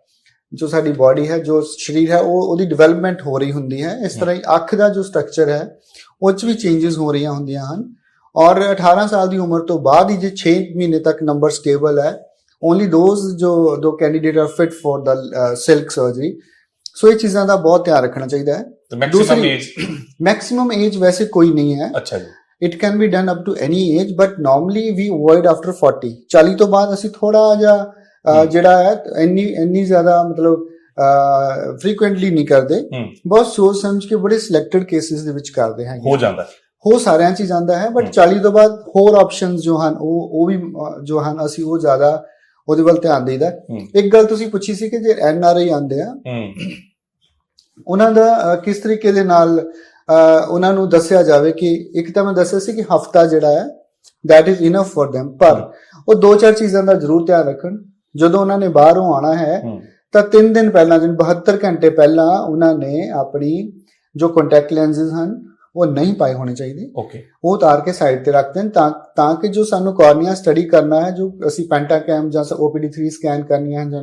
ਜੋ ਸਾਡੀ ਬਾਡੀ ਹੈ ਜੋ ਸਰੀਰ ਹੈ ਉਹ ਉਹਦੀ ਡਿਵੈਲਪਮੈਂਟ ਹੋ ਰਹੀ ਹੁੰਦੀ ਹੈ। ਇਸ ਤਰ੍ਹਾਂ ਹੀ ਅੱਖ ਦਾ ਜੋ ਸਟਰਕਚਰ ਹੈ ਉਹ 'ਚ ਵੀ ਚੇਂजेस ਹੋ ਰਹੀਆਂ ਹੁੰਦੀਆਂ ਹਨ। ਔਰ 18 ਸਾਲ ਦੀ ਉਮਰ ਤੋਂ ਬਾਅਦ ਹੀ ਜੇ 6 ਮਹੀਨੇ ਤੱਕ ਨੰਬਰ ਸਟੇਬਲ ਹੈ ਓਨਲੀ ਦੋਸ ਜੋ ਦੋ candidate are fit for the silk surgery so ਇਹ ਚੀਜ਼ਾਂ ਦਾ ਬਹੁਤ ਧਿਆਨ ਰੱਖਣਾ ਚਾਹੀਦਾ ਹੈ। ਮੈਕਸਿਮਮ ਦੂਸਰੀ- ਏਜ ਮੈਕਸਿਮਮ ਏਜ ਵੈਸੇ ਕੋਈ ਨਹੀਂ ਹੈ ਅੱਛਾ ਜੀ it can be done up to any age but normally we avoid after 40 40 ਤੋਂ ਬਾਅਦ ਅਸੀਂ ਥੋੜਾ ਜਿਹਾ। ਜਿਹੜਾ ਹੈ ਇੰਨੀ ਇੰਨੀ ਜ਼ਿਆਦਾ ਮਤਲਬ ਫ੍ਰੀਕੁਐਂਟਲੀ ਨਹੀਂ ਕਰਦੇ ਬਹੁਤ ਸੋਚ ਸਮਝ ਕੇ ਬੜੇ ਸਿਲੈਕਟਡ ਕੇਸਿਸ ਦੇ ਵਿੱਚ ਕਰਦੇ ਹਾਂ ਹੋ ਜਾਂਦਾ ਹੈ। ਸਾਰਿਆਂ ਚ ਹੀ ਜਾਂਦਾ ਹੈ ਬਟ ਹਮ। 40 ਤੋਂ ਬਾਅਦ ਹੋਰ ਆਪਸ਼ਨਸ ਜੋ ਹਨ ਉਹ ਉਹ ਵੀ ਜੋ ਹਨ ਅਸੀਂ ਉਹ ਜ਼ਿਆਦਾ ਉਹਦੇ ਵੱਲ ਧਿਆਨ ਦੇਈਦਾ। ਇੱਕ ਗੱਲ ਤੁਸੀਂ ਪੁੱਛੀ ਸੀ ਕਿ ਜੇ ਐਨ ਆਰ ਆਈ ਆਉਂਦੇ ਆ ਉਹਨਾਂ ਦਾ ਕਿਸ ਤਰੀਕੇ ਦੇ ਨਾਲ ਉਹਨਾਂ ਨੂੰ ਦੱਸਿਆ ਜਾਵੇ ਕਿ ਇੱਕ ਤਾਂ ਮੈਂ ਦੱਸਿਆ ਸੀ ਕਿ ਹਫਤਾ ਜਿਹੜਾ ਹੈ that is enough for them ਪਰ ਉਹ ਦੋ ਚਾਰ ਚੀਜ਼ਾਂ ਦਾ ਜ਼ਰੂਰ ਧਿਆਨ ਰੱਖਣ। ਜਦੋਂ ਉਹਨਾਂ ਨੇ ਬਾਹਰੋਂ ਆਣਾ ਹੈ ਤਾਂ 3 ਦਿਨ ਪਹਿਲਾਂ ਜਿਨ 72 ਘੰਟੇ ਪਹਿਲਾਂ ਉਹਨਾਂ ਨੇ ਆਪਣੀ ਜੋ ਕੰਟੈਕਟ ਲੈਂਸਸ ਹਨ ਉਹ ਨਹੀਂ ਪਾਏ ਹੋਣੇ ਚਾਹੀਦੇ। ਓਕੇ ਉਹ ਉਤਾਰ ਕੇ ਸਾਈਡ ਤੇ ਰੱਖ ਦੇਣ ਤਾਂ ਤਾਂ ਕਿ ਜੋ ਸਾਨੂੰ ਕਾਰਨੀਆ ਸਟੱਡੀ ਕਰਨਾ ਹੈ ਜੋ ਅਸੀਂ ਪੈਂਟਾਕੈਮ ਜਾਂ OPD3 ਸਕੈਨ ਕਰਨੀਆਂ ਹਨ ਜਾਂ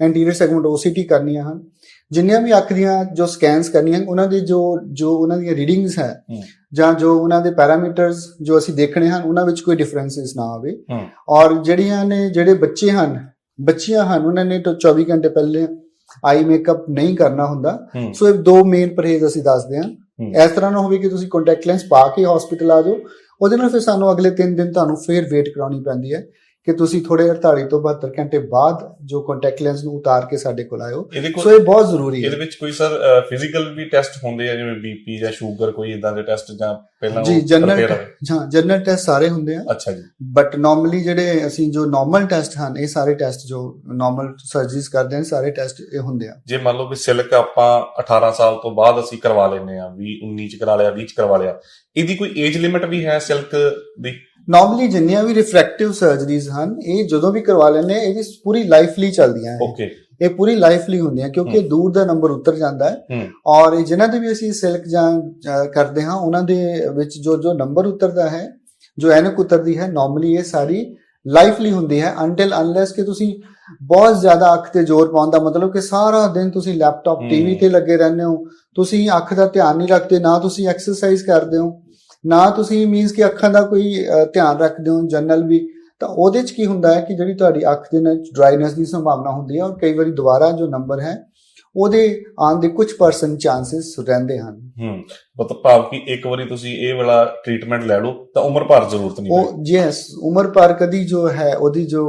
ਐਂਟੀਰੀਅਰ ਸੈਗਮੈਂਟ OCT ਕਰਨੀਆਂ ਹਨ ਜਿੰਨੀਆਂ ਵੀ ਅੱਖ ਦੀਆਂ ਜੋ ਸਕੈਨਸ ਕਰਨੀਆਂ ਹਨ, ਉਹਨਾਂ ਦੀ ਜੋ ਜੋ ਉਹਨਾਂ ਦੀਆਂ ਰੀਡਿੰਗਸ ਹੈ। ਜਾਂ ਜੋ ਉਹਨਾਂ ਦੇ ਪੈਰਾਮੀਟਰਸ ਜੋ ਅਸੀਂ ਦੇਖਣੇ ਹਨ ਉਹਨਾਂ ਵਿੱਚ ਕੋਈ ਡਿਫਰੈਂਸਸ ਨਾ ਆਵੇ। ਔਰ ਜਿਹੜੀਆਂ ਨੇ ਜਿਹੜੇ ਬੱਚੇ ਹਨ ਬੱਚੀਆਂ ਹਨ ਉਹਨਾਂ ਨੇ ਤਾਂ 24 ਘੰਟੇ ਪਹਿਲੇ ਆਈ ਮੇਕਅਪ ਨਹੀਂ ਕਰਨਾ ਹੁੰਦਾ। ਸੋ ਇਹ ਦੋ ਮੇਨ ਪਰਹੇਜ਼ ਅਸੀਂ ਦੱਸਦੇ ਹੂੰ। ਇਸ ਤਰ੍ਹਾਂ ਨਾ ਹੋਵੇ ਕਿ ਤੁਸੀਂ ਕੰਟੈਕਟ ਲੈਂਸ ਪਾ ਕੇ ਹਸਪੀਟਲ ਆ ਜਾਓ ਉਹਦੇ ਨਾਲ ਫਿਰ ਸਾਨੂੰ ਅਗਲੇ 3 ਦਿਨ ਤੁਹਾਨੂੰ ਫੇਰ ਵੇਟ ਕਰਾਉਣੀ ਪੈਂਦੀ ਹੈ। ਕਿ ਤੁਸੀਂ ਥੋੜੇ 48 ਤੋਂ 72 ਘੰਟੇ ਬਾਅਦ ਜੋ ਕੰਟੈਕਟ ਲੈਂਸ ਨੂੰ ਉਤਾਰ ਕੇ ਸਾਡੇ ਕੋਲ ਆਇਓ। ਇਹਦੇ ਸੋ ਇਹ ਬਹੁਤ ਜ਼ਰੂਰੀ ਇਹਦੇ ਹੈ ਵਿੱਚ ਕੋਈ ਸਰ ਫਿਜ਼ੀਕਲ ਵੀ ਟੈਸਟ ਹੁੰਦੇ ਆ ਜਿਵੇਂ ਬੀਪੀ ਜਾਂ ਸ਼ੂਗਰ ਕੋਈ ਇਦਾਂ ਦੇ ਟੈਸਟ ਜਾਂ ਪਹਿਲਾਂ ਜੀ ਜਨਰਲ? ਹਾਂ ਜਨਰਲ ਟੈਸਟ ਸਾਰੇ ਹੁੰਦੇ ਆ। ਅੱਛਾ ਜੀ। ਬਟ ਨਾਰਮਲੀ ਜਿਹੜੇ ਅਸੀਂ ਜੋ ਨਾਰਮਲ ਟੈਸਟ ਹਨ ਇਹ ਸਾਰੇ ਟੈਸਟ ਜੋ ਨਾਰਮਲ ਸਰਜਰੀਜ਼ ਕਰਦੇ ਹਾਂ ਸਾਰੇ ਟੈਸਟ ਇਹ ਹੁੰਦੇ ਆ। ਜੇ ਮੰਨ ਲਓ ਵੀ ਸਿਲਕ ਆਪਾਂ 18 ਸਾਲ ਤੋਂ ਬਾਅਦ ਅਸੀਂ ਕਰਵਾ ਲੈਨੇ ਆ 20 19 ਚ ਕਰਾ ਲਿਆ 20 ਚ ਕਰਵਾ ਲਿਆ ਇਹਦੀ ਕੋਈ ਏਜ ਲਿਮਿਟ ਵੀ ਹੈ ਸਿਲਕ ਦੀ? ਨਾਰਮਲੀ ਜਿੰਨੀਆਂ ਵੀ ਰਿਫਰੈਕਟਿਵ ਸਰਜਰੀਜ਼ ਹਨ ਇਹ ਜਦੋਂ ਵੀ ਕਰਵਾ ਲੈਂਦੇ ਆ ਇਹਦੀ ਪੂਰੀ ਲਾਈਫ ਲਈ ਚੱਲਦੀਆਂ ਹੈ ਓਕੇ ਇਹ ਪੂਰੀ ਲਾਈਫ ਲਈ ਹੁੰਦੀਆਂ ਕਿਉਂਕਿ। ਦੂਰ ਦਾ ਨੰਬਰ ਉਤਰ ਜਾਂਦਾ ਹੈ। ਔਰ ਇਹ ਜਿਨ੍ਹਾਂ ਦੇ ਵੀ ਅਸੀਂ ਸਿਲਕ ਜਾਂ ਕਰਦੇ ਹਾਂ ਉਹਨਾਂ ਦੇ ਵਿੱਚ ਜੋ ਜੋ ਨੰਬਰ ਉਤਰਦਾ ਹੈ ਜੋ ਐਨਕ ਉਤਰਦੀ ਹੈ ਨਾਰਮਲੀ ਇਹ ਸਾਰੀ ਲਾਈਫ ਲਈ ਹੁੰਦੀ ਹੈ। ਅੰਟਿਲ ਅਨਲੈਸ ਕਿ ਤੁਸੀਂ ਬਹੁਤ ਜ਼ਿਆਦਾ ਅੱਖ ਤੇ ਜ਼ੋਰ ਪਾਉਣ ਦਾ ਮਤਲਬ ਕਿ ਸਾਰਾ ਦਿਨ ਤੁਸੀਂ ਲੈਪਟਾਪ। ਟੀਵੀ ਤੇ ਲੱਗੇ ਰਹਿੰਦੇ ਹੋ। ਤੁਸੀਂ ਅੱਖ ਦਾ ਧਿਆਨ ਨਹੀਂ ਰੱਖਦੇ ਨਾ ਤੁਸੀਂ ਐਕਸਰਸਾਈਜ਼ ਕਰਦੇ ਹੋ। ਨਾ ਤੁਸੀਂ ਮੀਨਸ ਕਿ ਅੱਖਾਂ ਦਾ ਕੋਈ ਧਿਆਨ ਰੱਖਦੇ ਹੋ ਜਨਰਲ ਵੀ ਤਾਂ ਉਹਦੇ ਚ ਕੀ ਹੁੰਦਾ ਹੈ ਕਿ ਜਿਹੜੀ ਤੁਹਾਡੀ ਅੱਖ ਦੇ ਨਾਲ ਡਰਾਈਨੈਸ ਦੀ ਸੰਭਾਵਨਾ ਹੁੰਦੀ ਹੈ ਔਰ ਕਈ ਵਾਰੀ ਦੁਬਾਰਾ ਜੋ ਨੰਬਰ ਹੈ ਉਹਦੇ ਆਉਣ ਦੇ ਕੁਝ ਪਰਸੈਂਟ ਚਾਂਸਸ ਰਹਿੰਦੇ ਹਨ। ਹੂੰ ਮਤਲਬ ਭਾਵ ਕਿ ਇੱਕ ਵਾਰੀ ਤੁਸੀਂ ਇਹ ਵਾਲਾ ਟ੍ਰੀਟਮੈਂਟ ਲੈ ਲਓ ਤਾਂ ਉਮਰ ਭਰ ਜ਼ਰੂਰਤ ਨਹੀਂ ਉਹ ਯੈਸ ਉਮਰ ਪਰ ਕਦੀ ਜੋ ਹੈ ਉਹਦੀ ਜੋ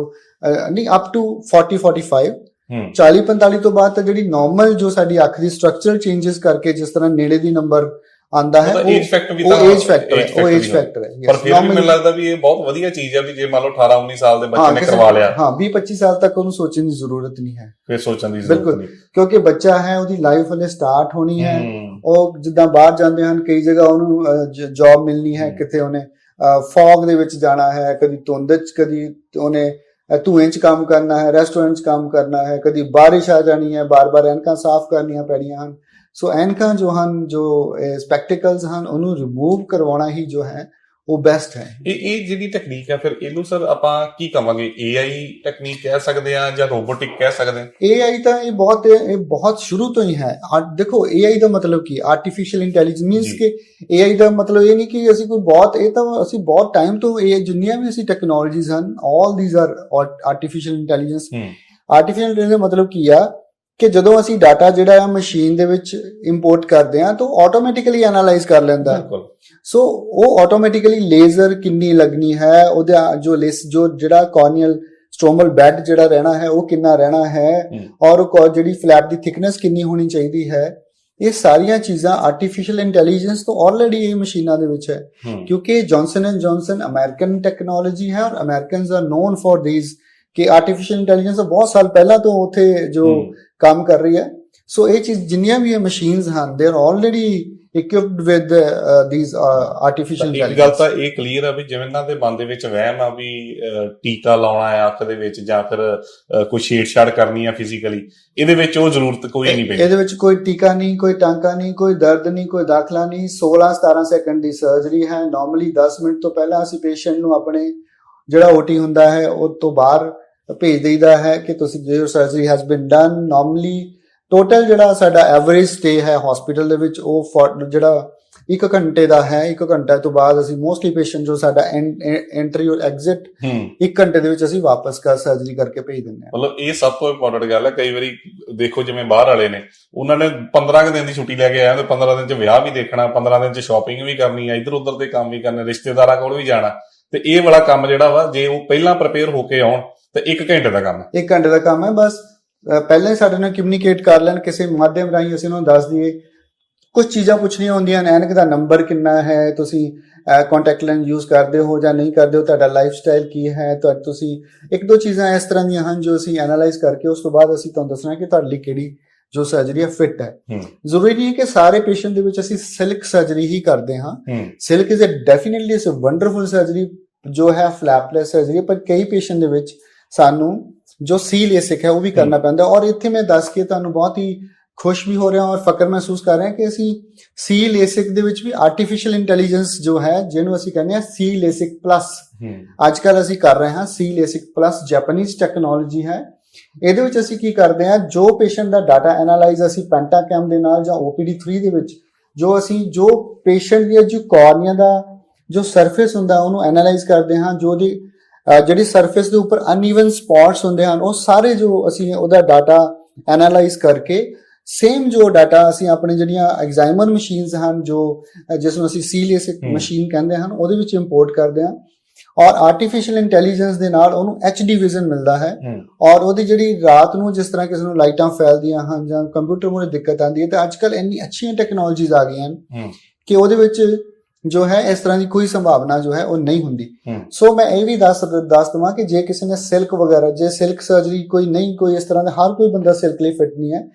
ਨਹੀਂ ਅਪ ਟੂ 40 45 ਹੂੰ। 40 45 ਤੋਂ ਬਾਅਦ ਤਾਂ ਜਿਹੜੀ ਨਾਰਮਲ ਜੋ ਸਾਡੀ ਅੱਖ ਦੀ ਸਟਰਕਚਰਲ ਚੇਂजेस ਕਰਕੇ ਜਿਸ ਤਰ੍ਹਾਂ ਨੇੜੇ ਦੀ ਨੰਬਰ ਆਂਦਾ ਹੈ ਉਹਦਾ ਏਜ ਫੈਕਟਰ ਵੀ ਉਹ ਤਾਂ ਏਜ ਫੈਕਟਰ ਹੈ ਉਹ ਏਜ ਫੈਕਟਰ ਹੈ। ਪਰ ਫਿਰ ਵੀ ਮੈਨੂੰ ਲੱਗਦਾ ਵੀ ਇਹ ਬਹੁਤ ਵਧੀਆ ਚੀਜ਼ ਹੈ ਵੀ ਜੇ ਮੰਨ ਲਓ 18 19 ਸਾਲ ਦੇ ਬੱਚੇ ਨੇ ਕਰਵਾ ਲਿਆ। ਹਾਂ 20 25 ਸਾਲ ਤੱਕ ਉਹਨੂੰ ਸੋਚਣ ਦੀ ਜ਼ਰੂਰਤ ਨਹੀਂ ਹੈ। ਫਿਰ ਸੋਚਣ ਦੀ ਜ਼ਰੂਰਤ। ਨਹੀਂ। ਕਿਉਂਕਿ ਬੱਚਾ ਹੈ ਉਹਦੀ ਲਾਈਫ ਹਲੇ ਸਟਾਰਟ ਹੋਣੀ ਹੈ। ਉਹ ਜਿੱਦਾਂ ਬਾਹਰ ਜਾਂਦੇ ਹਨ ਕਈ ਜਗ੍ਹਾ ਉਹਨੂੰ ਜੌਬ ਮਿਲਣੀ ਹੈ। ਕਿਤੇ ਉਹਨੇ ਫੌਗ ਦੇ ਵਿੱਚ ਜਾਣਾ ਹੈ ਕਦੀ ਧੁੰਦ ਚ ਕਦੀ ਉਹਨੇ ਧੂਏ ਚ ਕੰਮ ਕਰਨਾ ਹੈ ਰੈਸਟੋਰੈਂਟ ਚ ਕੰਮ ਕਰਨਾ ਹੈ ਕਦੀ ਬਾਰਿਸ਼ ਆ ਜਾਣੀ ਹੈ ਬਾਰ-ਬਾਰ ਐਨਕਾਂ ਸਾਫ਼ ਕਰਨੀਆਂ ਪੈਣੀਆਂ ਹਨ। ਸੋ ਐਨਕਾਂ ਜੋ ਹਨ ਜੋ ਸਪੈਕਟੀਕਲਸ ਹਨ ਉਹਨੂੰ ਰਿਮੂਵ ਕਰਵਾਉਣਾ ਹੀ ਜੋ ਹੈ ਉਹ ਬੈਸਟ ਹੈ ਇਹ ਇਹ ਜਿਹੜੀ ਟੈਕਨੀਕ ਹੈ ਫਿਰ ਇਹਨੂੰ ਸਰ ਆਪਾਂ ਕੀ ਕਵਾਂਗੇ? AI ਟੈਕਨੀਕ ਕਹਿ ਸਕਦੇ ਆ ਜਾਂ ਰੋਬੋਟਿਕ ਕਹਿ ਸਕਦੇ ਆ AI ਤਾਂ ਇਹ ਬਹੁਤ ਇਹ ਬਹੁਤ ਸ਼ੁਰੂ ਤੋਂ ਹੀ ਹੈ। ਆ ਦੇਖੋ AI ਦਾ ਮਤਲਬ ਕੀ? ਆਰਟੀਫੀਸ਼ੀਅਲ ਇੰਟੈਲੀਜੈਂਸ ਮੀਨਸ ਜੀ। ਕਿ AI ਦਾ ਮਤਲਬ ਇਹ ਨਹੀਂ ਕਿ ਅਸੀਂ ਕੋਈ ਬਹੁਤ ਇਹ ਤਾਂ ਅਸੀਂ ਬਹੁਤ ਟਾਈਮ ਤੋਂ ਇਹ ਜਿੰਨੀਆਂ ਵੀ ਅਸੀਂ ਟੈਕਨੋਲੋਜੀਜ਼ ਹਨ all these are artificial intelligence ਹੂੰ। ਆਰਟੀਫੀਸ਼ੀਅਲ ਇੰਟੈਲੀਜੈਂਸ ਦਾ ਮਤਲਬ ਕੀ ਆ? ਕਿ ਜਦੋਂ ਅਸੀਂ ਡਾਟਾ ਜਿਹੜਾ ਆ ਮਸ਼ੀਨ ਦੇ ਵਿੱਚ ਇੰਪੋਰਟ ਕਰਦੇ ਆ ਤਾਂ ਆਟੋਮੈਟਿਕਲੀ ਐਨਾਲਾਈਜ਼ ਕਰ ਲੈਂਦਾ ਹੈ। ਬਿਲਕੁਲ ਸੋ ਉਹ ਆਟੋਮੈਟਿਕਲੀ ਲੇਜ਼ਰ ਕਿੰਨੀ ਲੱਗਣੀ ਹੈ ਉਹਦਾ ਜੋ ਲੇਸ ਜੋ ਜਿਹੜਾ ਕਾਰਨੀਅਲ ਸਟੋਮਲ ਬੈੱਡ ਜਿਹੜਾ ਰਹਿਣਾ ਹੈ ਉਹ ਕਿੰਨਾ ਰਹਿਣਾ ਹੈ ਹੂੰ। ਔਰ ਜਿਹੜੀ ਫਲੈਪ ਦੀ ਥਿਕਨੈਸ ਕਿੰਨੀ ਹੋਣੀ ਚਾਹੀਦੀ ਹੈ ਇਹ ਸਾਰੀਆਂ ਚੀਜ਼ਾਂ ਆਰਟੀਫੀਸ਼ੀਅਲ ਇੰਟੈਲੀਜੈਂਸ ਤੋਂ ਆਲਰੇਡੀ ਇਹ ਮਸ਼ੀਨਾਂ ਦੇ ਵਿੱਚ ਹੈ ਹੂੰ ਕਿਉਂਕਿ Johnson and Johnson American technology ਹੈ ਔਰ Americans are known for this ਕਿ ਆਰਟੀਫੀਸ਼ੀਅਲ ਇੰਟੈਲੀਜੈਂਸ ਬਹੁਤ ਸਾਲ ਪਹਿਲਾਂ ਤੋਂ ਉੱਥੇ ਜੋ ਹੂੰ। ਕੰਮ ਕਰ ਰਹੀ ਹੈ। ਸੋ ਇਹ ਚੀਜ਼ ਜਿੰਨੀਆਂ ਵੀ ਇਹ ਮਸ਼ੀਨਸ ਹਨ they are already equipped with this artificial ਇੱਕ ਗੱਲ ਤਾਂ ਇਹ ਕਲੀਅਰ ਆ ਵੀ ਜਿਵੇਂ ਇਹਨਾਂ ਦੇ ਮਨ ਦੇ ਵਿੱਚ ਵਹਿਮ ਆ ਵੀ ਟੀਕਾ ਲਾਉਣਾ ਹੈ ਅੱਖ ਦੇ ਵਿੱਚ ਜਾਂ ਫਿਰ ਕੋਈ ਛੇੜਛਾੜ ਕਰਨੀ ਆ ਫਿਜ਼ੀਕਲੀ ਇਹਦੇ ਵਿੱਚ ਉਹ ਜ਼ਰੂਰਤ ਕੋਈ ਨਹੀਂ ਪੈਂਦੀ। ਇਹਦੇ ਵਿੱਚ ਕੋਈ ਟੀਕਾ ਨਹੀਂ ਕੋਈ ਟਾਂਕਾ ਨਹੀਂ ਕੋਈ ਦਰਦ ਨਹੀਂ ਕੋਈ ਦਾਖਲਾ ਨਹੀਂ। 16 17 ਸੈਕਿੰਡ ਦੀ ਸਰਜਰੀ ਹੈ। ਨਾਰਮਲੀ 10 ਮਿੰਟ ਤੋਂ ਪਹਿਲਾਂ ਅਸੀਂ ਪੇਸ਼ੈਂਟ ਨੂੰ ਆਪਣੇ ਜਿਹੜਾ ਓਟੀ ਹੁੰਦਾ ਹੈ ਉਹ ਤੋਂ ਬਾਹਰ ਭੇਜ ਦੇਈਦਾ ਹੈ ਕਿ ਤੁਸੀਂ ਜੋ surgery has been done normally total ਜਿਹੜਾ ਸਾਡਾ ਐਵਰੇਜ ਸਟੇ ਹੈ ਹਸਪੀਟਲ ਦੇ ਵਿੱਚ ਉਹ ਜਿਹੜਾ 1 ਘੰਟੇ ਦਾ ਹੈ 1 ਘੰਟੇ ਤੋਂ ਬਾਅਦ ਅਸੀਂ ਮੋਸਟਲੀ ਪੇਸ਼ੈਂਟ ਜੋ ਸਾਡਾ ਐਂਟਰੀ ਔਰ ਐਗਜ਼ਿਟ ਹੂੰ। 1 ਘੰਟੇ ਦੇ ਵਿੱਚ ਅਸੀਂ ਵਾਪਸ ਕਰ ਸਰਜਰੀ ਕਰਕੇ ਭੇਜ ਦਿੰਦੇ ਹਾਂ। ਮਤਲਬ ਇਹ ਸਭ ਤੋਂ ਇੰਪੋਰਟੈਂਟ ਗੱਲ ਹੈ ਕਈ ਵਾਰੀ ਦੇਖੋ ਜਿਵੇਂ ਬਾਹਰ ਵਾਲੇ ਨੇ ਉਹਨਾਂ ਨੇ 15 ਕੁ ਦਿਨ ਦੀ ਛੁੱਟੀ ਲੈ ਕੇ ਆਇਆ ਤੇ 15 ਦਿਨ ਚ ਵਿਆਹ ਵੀ ਦੇਖਣਾ 15 ਦਿਨ ਚ ਸ਼ਾਪਿੰਗ ਵੀ ਕਰਨੀ ਆ ਇਧਰ ਉਧਰ ਦੇ ਕੰਮ ਵੀ ਕਰਨੇ ਰਿਸ਼ਤੇਦਾਰਾਂ ਕੋਲ ਵੀ ਜਾਣਾ। ਤੇ ਇਹ ਵਾਲਾ ਕੰਮ ਜਿਹੜਾ ਵਾ ਜੇ ਉਹ ਪਹਿਲਾਂ ਪ੍ਰਪੇਅਰ ਹੋ ਕੇ ਆਉਣ ਤੇ 1 ਘੰਟੇ ਦਾ ਕੰਮ ਹੈ। ਇੱਕ ਘੰਟੇ ਦਾ ਕੰਮ ਹੈ ਬਸ ਪਹਿਲਾਂ ਹੀ ਸਾਡੇ ਨਾਲ ਕਮਿਊਨੀਕੇਟ ਕਰ ਲੈਣ ਕਿਸੇ ਮਾਧਿਅਮ ਰਾਹੀਂ ਅਸੀਂ ਉਹਨਾਂ ਨੂੰ ਦੱਸ ਦਈਏ। ਕੁਝ ਚੀਜ਼ਾਂ ਪੁੱਛਣੀਆਂ ਹੁੰਦੀਆਂ ਨੇ ਐਨਕ ਦਾ ਨੰਬਰ ਕਿੰਨਾ ਹੈ ਤੁਸੀਂ ਕੰਟੈਕਟ ਲੈਂਸ ਯੂਜ਼ ਕਰਦੇ ਹੋ ਜਾਂ ਨਹੀਂ ਕਰਦੇ ਹੋ ਤੁਹਾਡਾ ਲਾਈਫ ਸਟਾਈਲ ਕੀ ਹੈ ਤੁਹਾਡੇ ਤੁਸੀਂ ਇੱਕ ਦੋ ਚੀਜ਼ਾਂ ਇਸ ਤਰ੍ਹਾਂ ਦੀਆਂ ਹਨ ਜੋ ਅਸੀਂ ਐਨਾਲਾਈਜ਼ ਕਰਕੇ ਉਸ ਤੋਂ ਬਾਅਦ ਅਸੀਂ ਤੁਹਾਨੂੰ ਦੱਸਣਾ ਕਿ ਤੁਹਾਡੇ ਲਈ ਕਿਹੜੀ ਜੋ ਸਰਜਰੀ ਹੈ ਫਿੱਟ ਹੈ। ਜ਼ਰੂਰੀ ਨਹੀਂ ਹੈ ਕਿ ਸਾਰੇ ਪੇਸ਼ੈਂਟ ਦੇ ਵਿੱਚ ਅਸੀਂ ਸਿਲਕ ਸਰਜਰੀ ਹੀ ਕਰਦੇ ਹਾਂ। ਹੂੰ। Silk is a definitely is a wonderful surgery ਜੋ ਹੈ ਫਲੈਪਲੈਸ ਸਰਜਰੀ ਪਰ ਕਈ ਪੇਸ਼ੈਂਟ ਦੇ ਵਿੱਚ ਸਾਨੂੰ ਜੋ ਸੀ ਲੇਸਿਕ ਹੈ ਉਹ ਵੀ ਕਰਨਾ ਪੈਂਦਾ ਔਰ ਇੱਥੇ ਮੈਂ ਦੱਸ ਕੇ ਤੁਹਾਨੂੰ ਬਹੁਤ ਹੀ ਖੁਸ਼ ਵੀ ਹੋ ਰਿਹਾ ਔਰ ਫਕਰ ਮਹਿਸੂਸ ਕਰ ਰਿਹਾ ਕਿ ਅਸੀਂ ਸੀ ਲੇਸਿਕ ਦੇ ਵਿੱਚ ਵੀ ਆਰਟੀਫੀਸ਼ੀਅਲ ਇੰਟੈਲੀਜੈਂਸ ਜੋ ਹੈ ਜਿਹਨੂੰ ਅਸੀਂ ਕਹਿੰਦੇ ਹਾਂ ਸੀ ਲੇਸਿਕ ਪਲੱਸ ਅੱਜ ਕੱਲ ਅਸੀਂ ਕਰ ਰਹੇ ਹਾਂ ਸੀ ਲੇਸਿਕ ਪਲੱਸ ਜੈਪਨੀਜ਼ ਟੈਕਨੋਲੋਜੀ ਹੈ। ਇਹਦੇ ਵਿੱਚ ਅਸੀਂ ਕੀ ਕਰਦੇ ਹਾਂ ਜੋ ਪੇਸ਼ੈਂਟ ਦਾ ਡਾਟਾ ਐਨਾਲਾਈਜ਼ ਅਸੀਂ ਪੈਂਟਾਕੈਮ ਦੇ ਨਾਲ ਜਾਂ OPD3 ਦੇ ਵਿੱਚ ਜੋ ਅਸੀਂ ਜੋ ਪੇਸ਼ੈਂਟ ਦੀ ਜੋ ਕਾਰਨੀਆ ਦਾ ਜੋ ਸਰਫੇਸ ਹੁੰਦਾ ਉਹਨੂੰ ਐਨਾਲਾਈਜ਼ ਕਰਦੇ ਹਾਂ ਜੋ ਦੀ ਜਿਹੜੀ ਸਰਫੇਸ ਦੇ ਉੱਪਰ ਅਨਈਵਨ ਸਪੌਟਸ ਹੁੰਦੇ ਹਨ ਉਹ ਸਾਰੇ ਜੋ ਅਸੀਂ ਉਹਦਾ ਡਾਟਾ ਐਨਾਲਾਈਜ਼ ਕਰਕੇ ਸੇਮ ਜੋ ਡਾਟਾ ਅਸੀਂ ਆਪਣੇ ਜਿਹੜੀਆਂ ਐਗਜ਼ਾਮਰ ਮਸ਼ੀਨਸ ਹਨ ਜੋ ਜਿਸ ਨੂੰ ਅਸੀਂ ਸੀ ਲੇਸਿਕ ਹਮ। ਮਸ਼ੀਨ ਕਹਿੰਦੇ ਹਨ ਉਹਦੇ ਵਿੱਚ ਇੰਪੋਰਟ ਕਰਦੇ ਹਾਂ। ਔਰ ਆਰਟੀਫੀਸ਼ੀਅਲ ਇੰਟੈਲੀਜੈਂਸ ਦੇ ਨਾਲ ਉਹਨੂੰ HD ਵਿਜ਼ਨ ਮਿਲਦਾ ਹੈ। ਔਰ ਉਹਦੀ ਜਿਹੜੀ ਰਾਤ ਨੂੰ ਜਿਸ ਤਰ੍ਹਾਂ ਕਿਸੇ ਨੂੰ ਲਾਈਟਾਂ ਫੈਲਦੀਆਂ ਹਨ ਜਾਂ ਕੰਪਿਊਟਰ ਮੂਰੇ ਦਿੱਕਤ ਆਉਂਦੀ ਹੈ ਤਾਂ ਅੱਜ ਕੱਲ ਇੰਨੀ ਅੱਛੀਆਂ ਟੈਕਨੋਲੋਜੀਜ਼ ਆ ਗਈਆਂ ਹਨ ਕਿ ਉਹਦੇ ਵਿੱਚ ਜੋ ਹੈ ਇਸ ਤਰ੍ਹਾਂ ਦੀ ਕੋਈ ਸੰਭਾਵਨਾ ਜੋ ਹੈ ਉਹ ਨਹੀਂ ਹੁੰਦੀ। ਸੋ ਮੈਂ ਇਹ ਵੀ ਦੱਸ ਦੱਸ ਦਵਾਂ ਕਿ ਜੇ ਕਿਸੇ ਨੇ ਸਿਲਕ ਵਗੈਰਾ ਜੇ ਸਿਲਕ ਸਰਜਰੀ ਕੋਈ ਨਹੀਂ ਕੋਈ ਇਸ ਤਰ੍ਹਾਂ ਦਾ ਹਰ ਕੋਈ ਬੰਦਾ ਸਿਲਕ ਲਈ ਫਿਟ ਨਹੀਂ ਹੈ।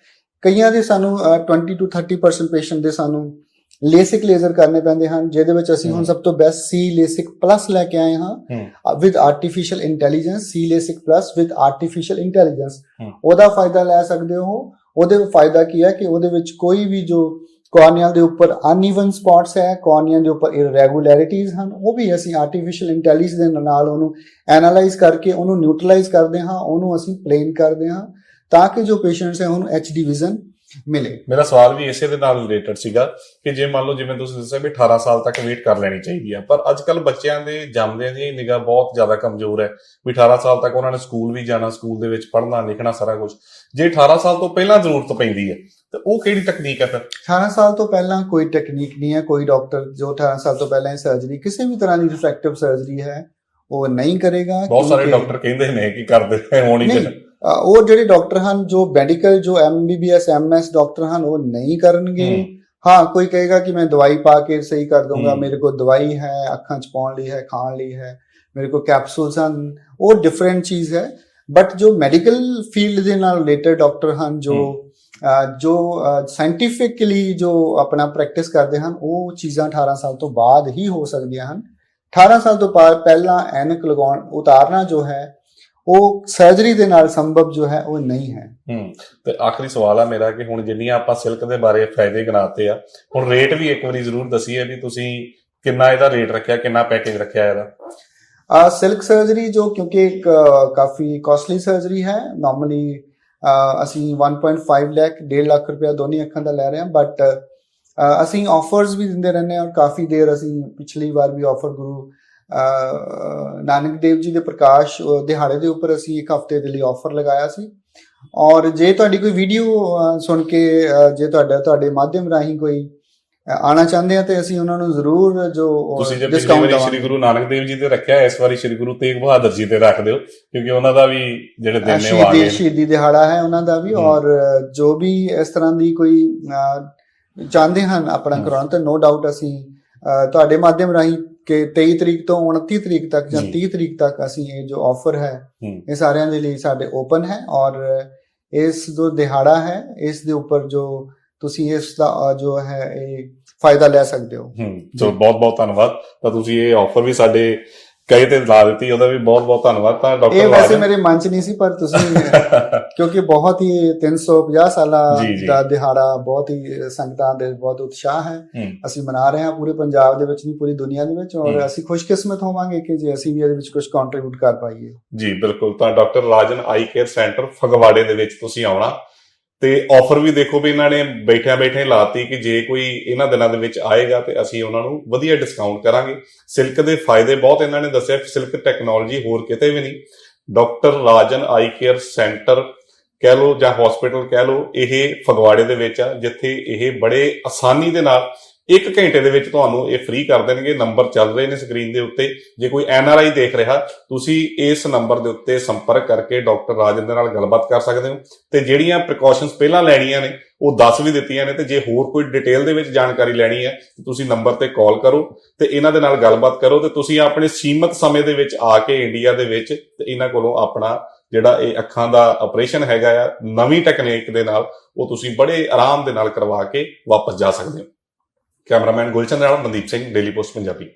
ਕਈਆਂ ਦੇ ਸਾਨੂੰ ਅਹ, 20 ਤੋਂ 30% ਪੇਸ਼ੈਂਟ ਦੇ ਸਾਨੂੰ ਲੇਸਿਕ ਲੇਜ਼ਰ ਕਰਨੇ ਪੈਂਦੇ ਹਨ ਜਿਹਦੇ ਵਿੱਚ ਅਸੀਂ ਹੁਣ। ਸਭ ਤੋਂ ਬੈਸਟ ਸੀ ਲੇਸਿਕ ਪਲੱਸ ਲੈ ਕੇ ਆਏ ਹਾਂ। With artificial intelligence C LASIK plus with artificial intelligence. ਉਹਦਾ ਫਾਇਦਾ ਲੈ ਸਕਦੇ ਹੋ। ਉਹਦੇ ਫਾਇਦਾ ਕੀ ਹੈ ਕਿ ਉਹਦੇ ਵਿੱਚ ਕੋਈ ਵੀ ਜੋ ਕੋਰਨੀਆ ਦੇ ਉੱਪਰ ਅਨਈਵਨ ਸਪੌਟਸ ਹੈ, ਕੋਰਨੀਆ ਦੇ ਉੱਪਰ ਇਰੈਗੂਲੈਰਿਟੀਜ਼ ਹਨ, ਉਹ ਵੀ ਅਸੀਂ ਆਰਟੀਫੀਸ਼ੀਅਲ ਇੰਟੈਲੀਜੈਂਸ ਦੇ ਨਾਲ ਉਹਨੂੰ ਐਨਾਲਾਈਜ਼ ਕਰਕੇ ਉਹਨੂੰ ਨਿਊਟਰਲਾਈਜ਼ ਕਰਦੇ ਹਾਂ, ਉਹਨੂੰ ਅਸੀਂ ਪਲੇਨ ਕਰਦੇ ਹਾਂ, ਤਾਂ ਕਿ ਜੋ ਪੇਸ਼ੈਂਟਸ ਹੈ, ਉਹਨੂੰ ਐਚਡੀ ਵਿਜ਼ਨ ਮਿਲੇ। ਮੇਰਾ ਸਵਾਲ ਵੀ ਇਸੇ ਦੇ ਨਾਲ ਰਿਲੇਟਡ ਸੀਗਾ ਕਿ ਜੇ ਮੰਨ ਲਓ ਜਿਵੇਂ ਤੁਸੀਂ ਦੱਸਿਆ ਵੀ 18 ਸਾਲ ਤੱਕ ਵੇਟ ਕਰ ਲੈਣੀ ਚਾਹੀਦੀ ਆ ਪਰ ਅੱਜ ਕੱਲ ਬੱਚਿਆਂ ਦੇ ਜੰਮਦਿਆਂ ਦੀ ਨਿਗਾਹ ਬਹੁਤ ਜ਼ਿਆਦਾ ਕਮਜ਼ੋਰ ਹੈ ਵੀ 18 ਸਾਲ ਤੱਕ ਉਹਨਾਂ ਨੇ ਸਕੂਲ ਵੀ ਜਾਣਾ ਸਕੂਲ ਦੇ ਵਿੱਚ ਪੜ੍ਹਨਾ ਲਿਖਣਾ ਸਾਰਾ ਕੁਝ ਜੇ 18 ਸਾਲ ਤੋਂ ਪਹਿਲਾਂ ਜ਼ਰੂਰਤ ਪੈਂਦੀ ਹੈ ਤੇ ਉਹ ਕਿਹੜੀ ਟੈਕਨੀਕ ਹੈ ਫਿਰ? 18 ਸਾਲ ਤੋਂ ਪਹਿਲਾਂ ਕੋਈ ਟੈਕਨੀਕ ਨਹੀਂ ਹੈ ਕੋਈ ਡਾਕਟਰ ਜੋ 18 ਸਾਲ ਤੋਂ ਪਹਿਲਾਂ ਇਹ ਸਰਜਰੀ ਕਿਸੇ ਵੀ ਤਰ੍ਹਾਂ ਦੀ ਰਿਫਰੈਕਟਿਵ ਸਰਜਰੀ ਹੈ ਉਹ ਨਹੀਂ ਕਰੇਗਾ ਬਹੁਤ ਸਾਰੇ ਡਾਕਟਰ ਕਹਿੰਦੇ ਨੇ ਕਿ ਕਰਦੇ ਹੋਣੀ ਚਾਹੀਦੀ ਉਹ ਜਿਹੜੇ ਡਾਕਟਰ ਹਨ ਜੋ ਮੈਡੀਕਲ ਜੋ ਐਮਬੀਬੀਐਸ ਐਮਐਸ ਡਾਕਟਰ ਹਨ ਉਹ ਨਹੀਂ ਕਰਨਗੇ ਹੂੰ। ਕੋਈ ਕਹੇਗਾ ਕਿ ਮੈਂ ਦਵਾਈ ਪਾ ਕੇ ਸਹੀ ਕਰ ਦੂੰਗਾ। ਮੇਰੇ ਕੋਲ ਦਵਾਈ ਹੈ ਅੱਖਾਂ 'ਚ ਪਾਉਣ ਲਈ ਹੈ ਖਾਣ ਲਈ ਹੈ ਮੇਰੇ ਕੋਲ ਕੈਪਸੂਲਸ ਹਨ ਉਹ ਡਿਫਰੈਂਟ ਚੀਜ਼ ਹੈ ਬਟ ਜੋ ਮੈਡੀਕਲ ਫੀਲਡ ਦੇ ਨਾਲ ਰਿਲੇਟਡ ਡਾਕਟਰ ਹਨ ਜੋ ਜੋ ਸਾਇੰਟੀਫਿਕਲੀ ਜੋ ਆਪਣਾ ਪ੍ਰੈਕਟਿਸ ਕਰਦੇ ਹਨ ਉਹ ਚੀਜ਼ਾਂ 18 ਸਾਲ ਤੋਂ ਬਾਅਦ ਹੀ ਹੋ ਸਕਦੀਆਂ ਹਨ 18 ਸਾਲ ਤੋਂ ਪਹਿਲਾਂ ਐਨਕ ਲਗਾਉਣ ਉਤਾਰਨਾ ਜੋ ਹੈ ਉਹ ਸਰਜਰੀ ਦੇ ਨਾਲ ਸੰਭਵ ਜੋ ਹੈ ਉਹ ਨਹੀਂ ਹੈ। ਹੂੰ ਤੇ ਆਖਰੀ ਸਵਾਲ ਆ ਮੇਰਾ ਕਿ ਹੁਣ ਜਿੰਨੀਆਂ ਆਪਾਂ ਸਿਲਕ ਦੇ ਬਾਰੇ ਫਾਇਦੇ ਗਿਣਾਤੇ ਆ ਹੁਣ ਰੇਟ ਵੀ ਇੱਕ ਵਾਰੀ ਜ਼ਰੂਰ ਦਸੀਏ ਵੀ ਤੁਸੀਂ ਕਿੰਨਾ ਇਹਦਾ ਰੇਟ ਰੱਖਿਆ ਕਿੰਨਾ ਪੈਕੇਜ ਰੱਖਿਆ ਇਹਦਾ। ਆ ਸਿਲਕ ਸਰਜਰੀ ਜੋ ਕਿਉਂਕਿ ਇੱਕ ਕਾਫੀ ਕਾਸਟਲੀ ਸਰਜਰੀ ਹੈ ਨਾਰਮਲੀ ਅਸੀਂ 1.5 ਲੱਖ 1.5 ਲੱਖ ਰੁਪਇਆ ਦੋਨੀ ਅੱਖਾਂ ਦਾ ਲੈ ਰਹੇ ਹਾਂ ਬਟ ਅਸੀਂ ਆਫਰਸ ਵੀ ਦਿੰਦੇ ਰਹਿੰਦੇ ਹਾਂ ਔਰ ਕਾਫੀ ਦੇਰ ਅਸੀਂ ਪਿਛਲੀ ਵਾਰ ਵੀ ਆਫਰ ਗੁਰੂ ਨਾਨਕ ਦੇਵ ਜੀ ਦੇ ਪ੍ਰਕਾਸ਼ ਦਿਹਾੜੇ ਦੇ ਉੱਪਰ ਅਸੀਂ ਇੱਕ ਹਫ਼ਤੇ ਦੇ ਲਈ ਆਫਰ ਲਗਾਇਆ ਸੀ ਔਰ ਜੇ ਤੁਹਾਡੀ ਕੋਈ ਵੀਡੀਓ ਸੁਣ ਕੇ ਜੇ ਤੁਹਾਡਾ ਤੁਹਾਡੇ ਮਾਧਿਅਮ ਰਾਹੀਂ ਕੋਈ ਆਣਾ ਚਾਹੁੰਦੇ ਆ ਤੇ ਅਸੀਂ ਉਹਨਾਂ ਨੂੰ ਜ਼ਰੂਰ ਜੋ ਦੇਵਾਂਗੇ। ਸ੍ਰੀ ਗੁਰੂ ਨਾਨਕ ਦੇਵ ਜੀ ਤੇ ਰੱਖਿਆ ਇਸ ਵਾਰੀ ਸ੍ਰੀ ਗੁਰੂ ਤੇਗ ਬਹਾਦਰ ਜੀ ਤੇ ਰੱਖ ਦਿਓ ਕਿਉਂਕਿ ਉਹਨਾਂ ਦਾ ਵੀ ਜਿਹੜੇ ਦਿਨ ਨੇ ਗਏ ਸ਼ਹੀਦੀ ਦਿਹਾੜਾ ਹੈ ਉਹਨਾਂ ਦਾ ਵੀ। ਔਰ ਜੋ ਵੀ ਇਸ ਤਰ੍ਹਾਂ ਦੀ ਕੋਈ ਚਾਹੁੰਦੇ ਹਨ ਆਪਣਾ। ਕਰਾਉਣ ਤੇ ਨੋ ਡਾਊਟ ਅਸੀਂ ਤੁਹਾਡੇ ਮਾਧਿਅਮ ਰਾਹੀਂ ਕਿ 23 ਤਰੀਕ ਤੋਂ 29 ਤਰੀਕ ਤੱਕ ਜਾਂ ਜੀ। 30 ਤਰੀਕ ਤੱਕ ਅਸੀਂ ਇਹ ਜੋ ਆਫਰ ਹੈ। ਇਹ ਸਾਰਿਆਂ ਦੇ ਲਈ ਸਾਡੇ ਓਪਨ ਹੈ ਔਰ ਇਸ ਜੋ ਦਿਹਾੜਾ ਹੈ ਇਸ ਦੇ ਉੱਪਰ ਜੋ ਤੁਸੀਂ ਇਸ ਦਾ ਜੋ ਹੈ ਇਹ ਫਾਇਦਾ ਲੈ ਸਕਦੇ ਹੋ ਹੂੰ ਚਲੋ ਬਹੁਤ ਬਹੁਤ ਧੰਨਵਾਦ ਤਾਂ ਤੁਸੀਂ ਇਹ ਆਫਰ ਵੀ ਸਾਡੇ ਕਹੇ ਤੇ ਲਾ ਦਿੱਤੀ ਉਹਦਾ ਵੀ ਬਹੁਤ ਬਹੁਤ ਧੰਨਵਾਦ ਤਾਂ ਇਹ ਡਾਕਟਰ ਵੈਸੇ ਰਾਜਨ ਮੇਰੇ ਮਨ ਚ ਨਹੀਂ ਸੀ ਪਰ ਤੁਸੀਂ ਕਿਉਂਕਿ ਬਹੁਤ ਹੀ 350 ਸਾਲਾ। ਦਾ ਦਿਹਾੜਾ ਬਹੁਤ ਹੀ ਸੰਗਤਾਂ ਦੇ ਬਹੁਤ ਉਤਸ਼ਾਹ ਹੈ। ਅਸੀਂ ਮਨਾ ਰਹੇ ਹਾਂ ਪੂਰੇ ਪੰਜਾਬ ਦੇ ਵਿੱਚ ਨਹੀਂ ਪੂਰੀ ਦੁਨੀਆ ਦੇ ਵਿੱਚ। ਔਰ। ਅਸੀਂ ਖੁਸ਼ਕਿਸਮਤ ਹੋਵਾਂਗੇ ਕਿ ਜੇ ਅਸੀਂ ਵੀ ਇਹਦੇ ਵਿੱਚ ਕੁਝ ਕੰਟਰੀਬਿਊਟ ਕਰ ਪਾਈਏ। ਜੀ ਬਿਲਕੁਲ। ਤਾਂ doctor Rajan eye care centre ਫਗਵਾੜੇ ਦੇ ਵਿੱਚ ਤੁਸੀਂ ਆਉਣਾ। ਤੇ ਆਫਰ ਵੀ ਦੇਖੋ ਵੀ ਇਹਨਾਂ ਨੇ ਬੈਠਿਆਂ ਬੈਠੇ ਲਾਤੀ ਕਿ ਜੇ ਕੋਈ ਇਹਨਾਂ ਦਿਨਾਂ ਦੇ ਵਿੱਚ ਆਏਗਾ ਤੇ ਅਸੀਂ ਉਹਨਾਂ ਨੂੰ ਵਧੀਆ ਡਿਸਕਾਊਂਟ ਕਰਾਂਗੇ। ਸਿਲਕ ਦੇ ਫਾਇਦੇ ਬਹੁਤ ਇਹਨਾਂ ਨੇ ਦੱਸਿਆ ਸਿਲਕ ਟੈਕਨੋਲੋਜੀ ਹੋਰ ਕਿਤੇ ਵੀ ਨਹੀਂ। Doctor Rajan eye care centre ਕਹਿ ਲਓ ਜਾਂ ਹਸਪੀਟਲ ਕਹਿ ਲਓ, ਇਹ ਫਗਵਾੜੇ ਦੇ ਵਿੱਚ ਆ, ਜਿੱਥੇ ਇਹ ਬੜੇ ਆਸਾਨੀ ਦੇ ਨਾਲ 1 ਘੰਟੇ ਦੇ ਵਿੱਚ ਤੁਹਾਨੂੰ ਇਹ ਫ੍ਰੀ ਕਰ ਦੇਣਗੇ। ਨੰਬਰ ਚੱਲ ਰਹੇ ਨੇ ਸਕਰੀਨ ਦੇ ਉੱਤੇ। ਜੇ ਕੋਈ ਐਨ ਆਰ ਆਈ ਦੇਖ ਰਿਹਾ, ਤੁਸੀਂ ਇਸ ਨੰਬਰ ਦੇ ਉੱਤੇ ਸੰਪਰਕ ਕਰਕੇ ਡਾਕਟਰ ਰਾਜਨ ਦੇ ਨਾਲ ਗੱਲਬਾਤ ਕਰ ਸਕਦੇ ਹੋ। ਤੇ ਜਿਹੜੀਆਂ ਪ੍ਰੀਕਾਸ਼ਨਸ ਪਹਿਲਾਂ ਲੈਣੀਆਂ ਨੇ, ਉਹ ਦੱਸ ਵੀ ਦਿੱਤੀਆਂ ਨੇ। ਤੇ ਜੇ ਹੋਰ ਕੋਈ ਡਿਟੇਲ ਦੇ ਵਿੱਚ ਜਾਣਕਾਰੀ ਲੈਣੀ ਹੈ ਤੁਸੀਂ ਨੰਬਰ ਤੇ ਕਾਲ ਕਰੋ ਤੇ ਇਹਨਾਂ ਦੇ ਨਾਲ ਗੱਲਬਾਤ ਕਰੋ। ਤੇ ਤੁਸੀਂ ਆਪਣੇ ਸੀਮਤ ਸਮੇਂ ਦੇ ਵਿੱਚ ਆ ਕੇ ਇੰਡੀਆ ਦੇ ਵਿੱਚ ਤੇ ਇਹਨਾਂ ਕੋਲੋਂ ਆਪਣਾ ਜਿਹੜਾ ਇਹ ਅੱਖਾਂ ਦਾ ਆਪਰੇਸ਼ਨ ਹੈਗਾ ਆ, ਨਵੀਂ ਟੈਕਨੀਕ ਦੇ ਨਾਲ ਉਹ ਤੁਸੀਂ ਬੜੇ ਆਰਾਮ ਦੇ ਨਾਲ ਕਰਵਾ ਕੇ ਵਾਪਸ ਜਾ ਸਕਦੇ ਹੋ। ਕੈਮਰਾਮੈਨ ਗੁਲਚੰਦ ਨਾਲ ਮਨਦੀਪ ਸਿੰਘ ਡੇਲੀ ਪੋਸਟ ਪੰਜਾਬੀ।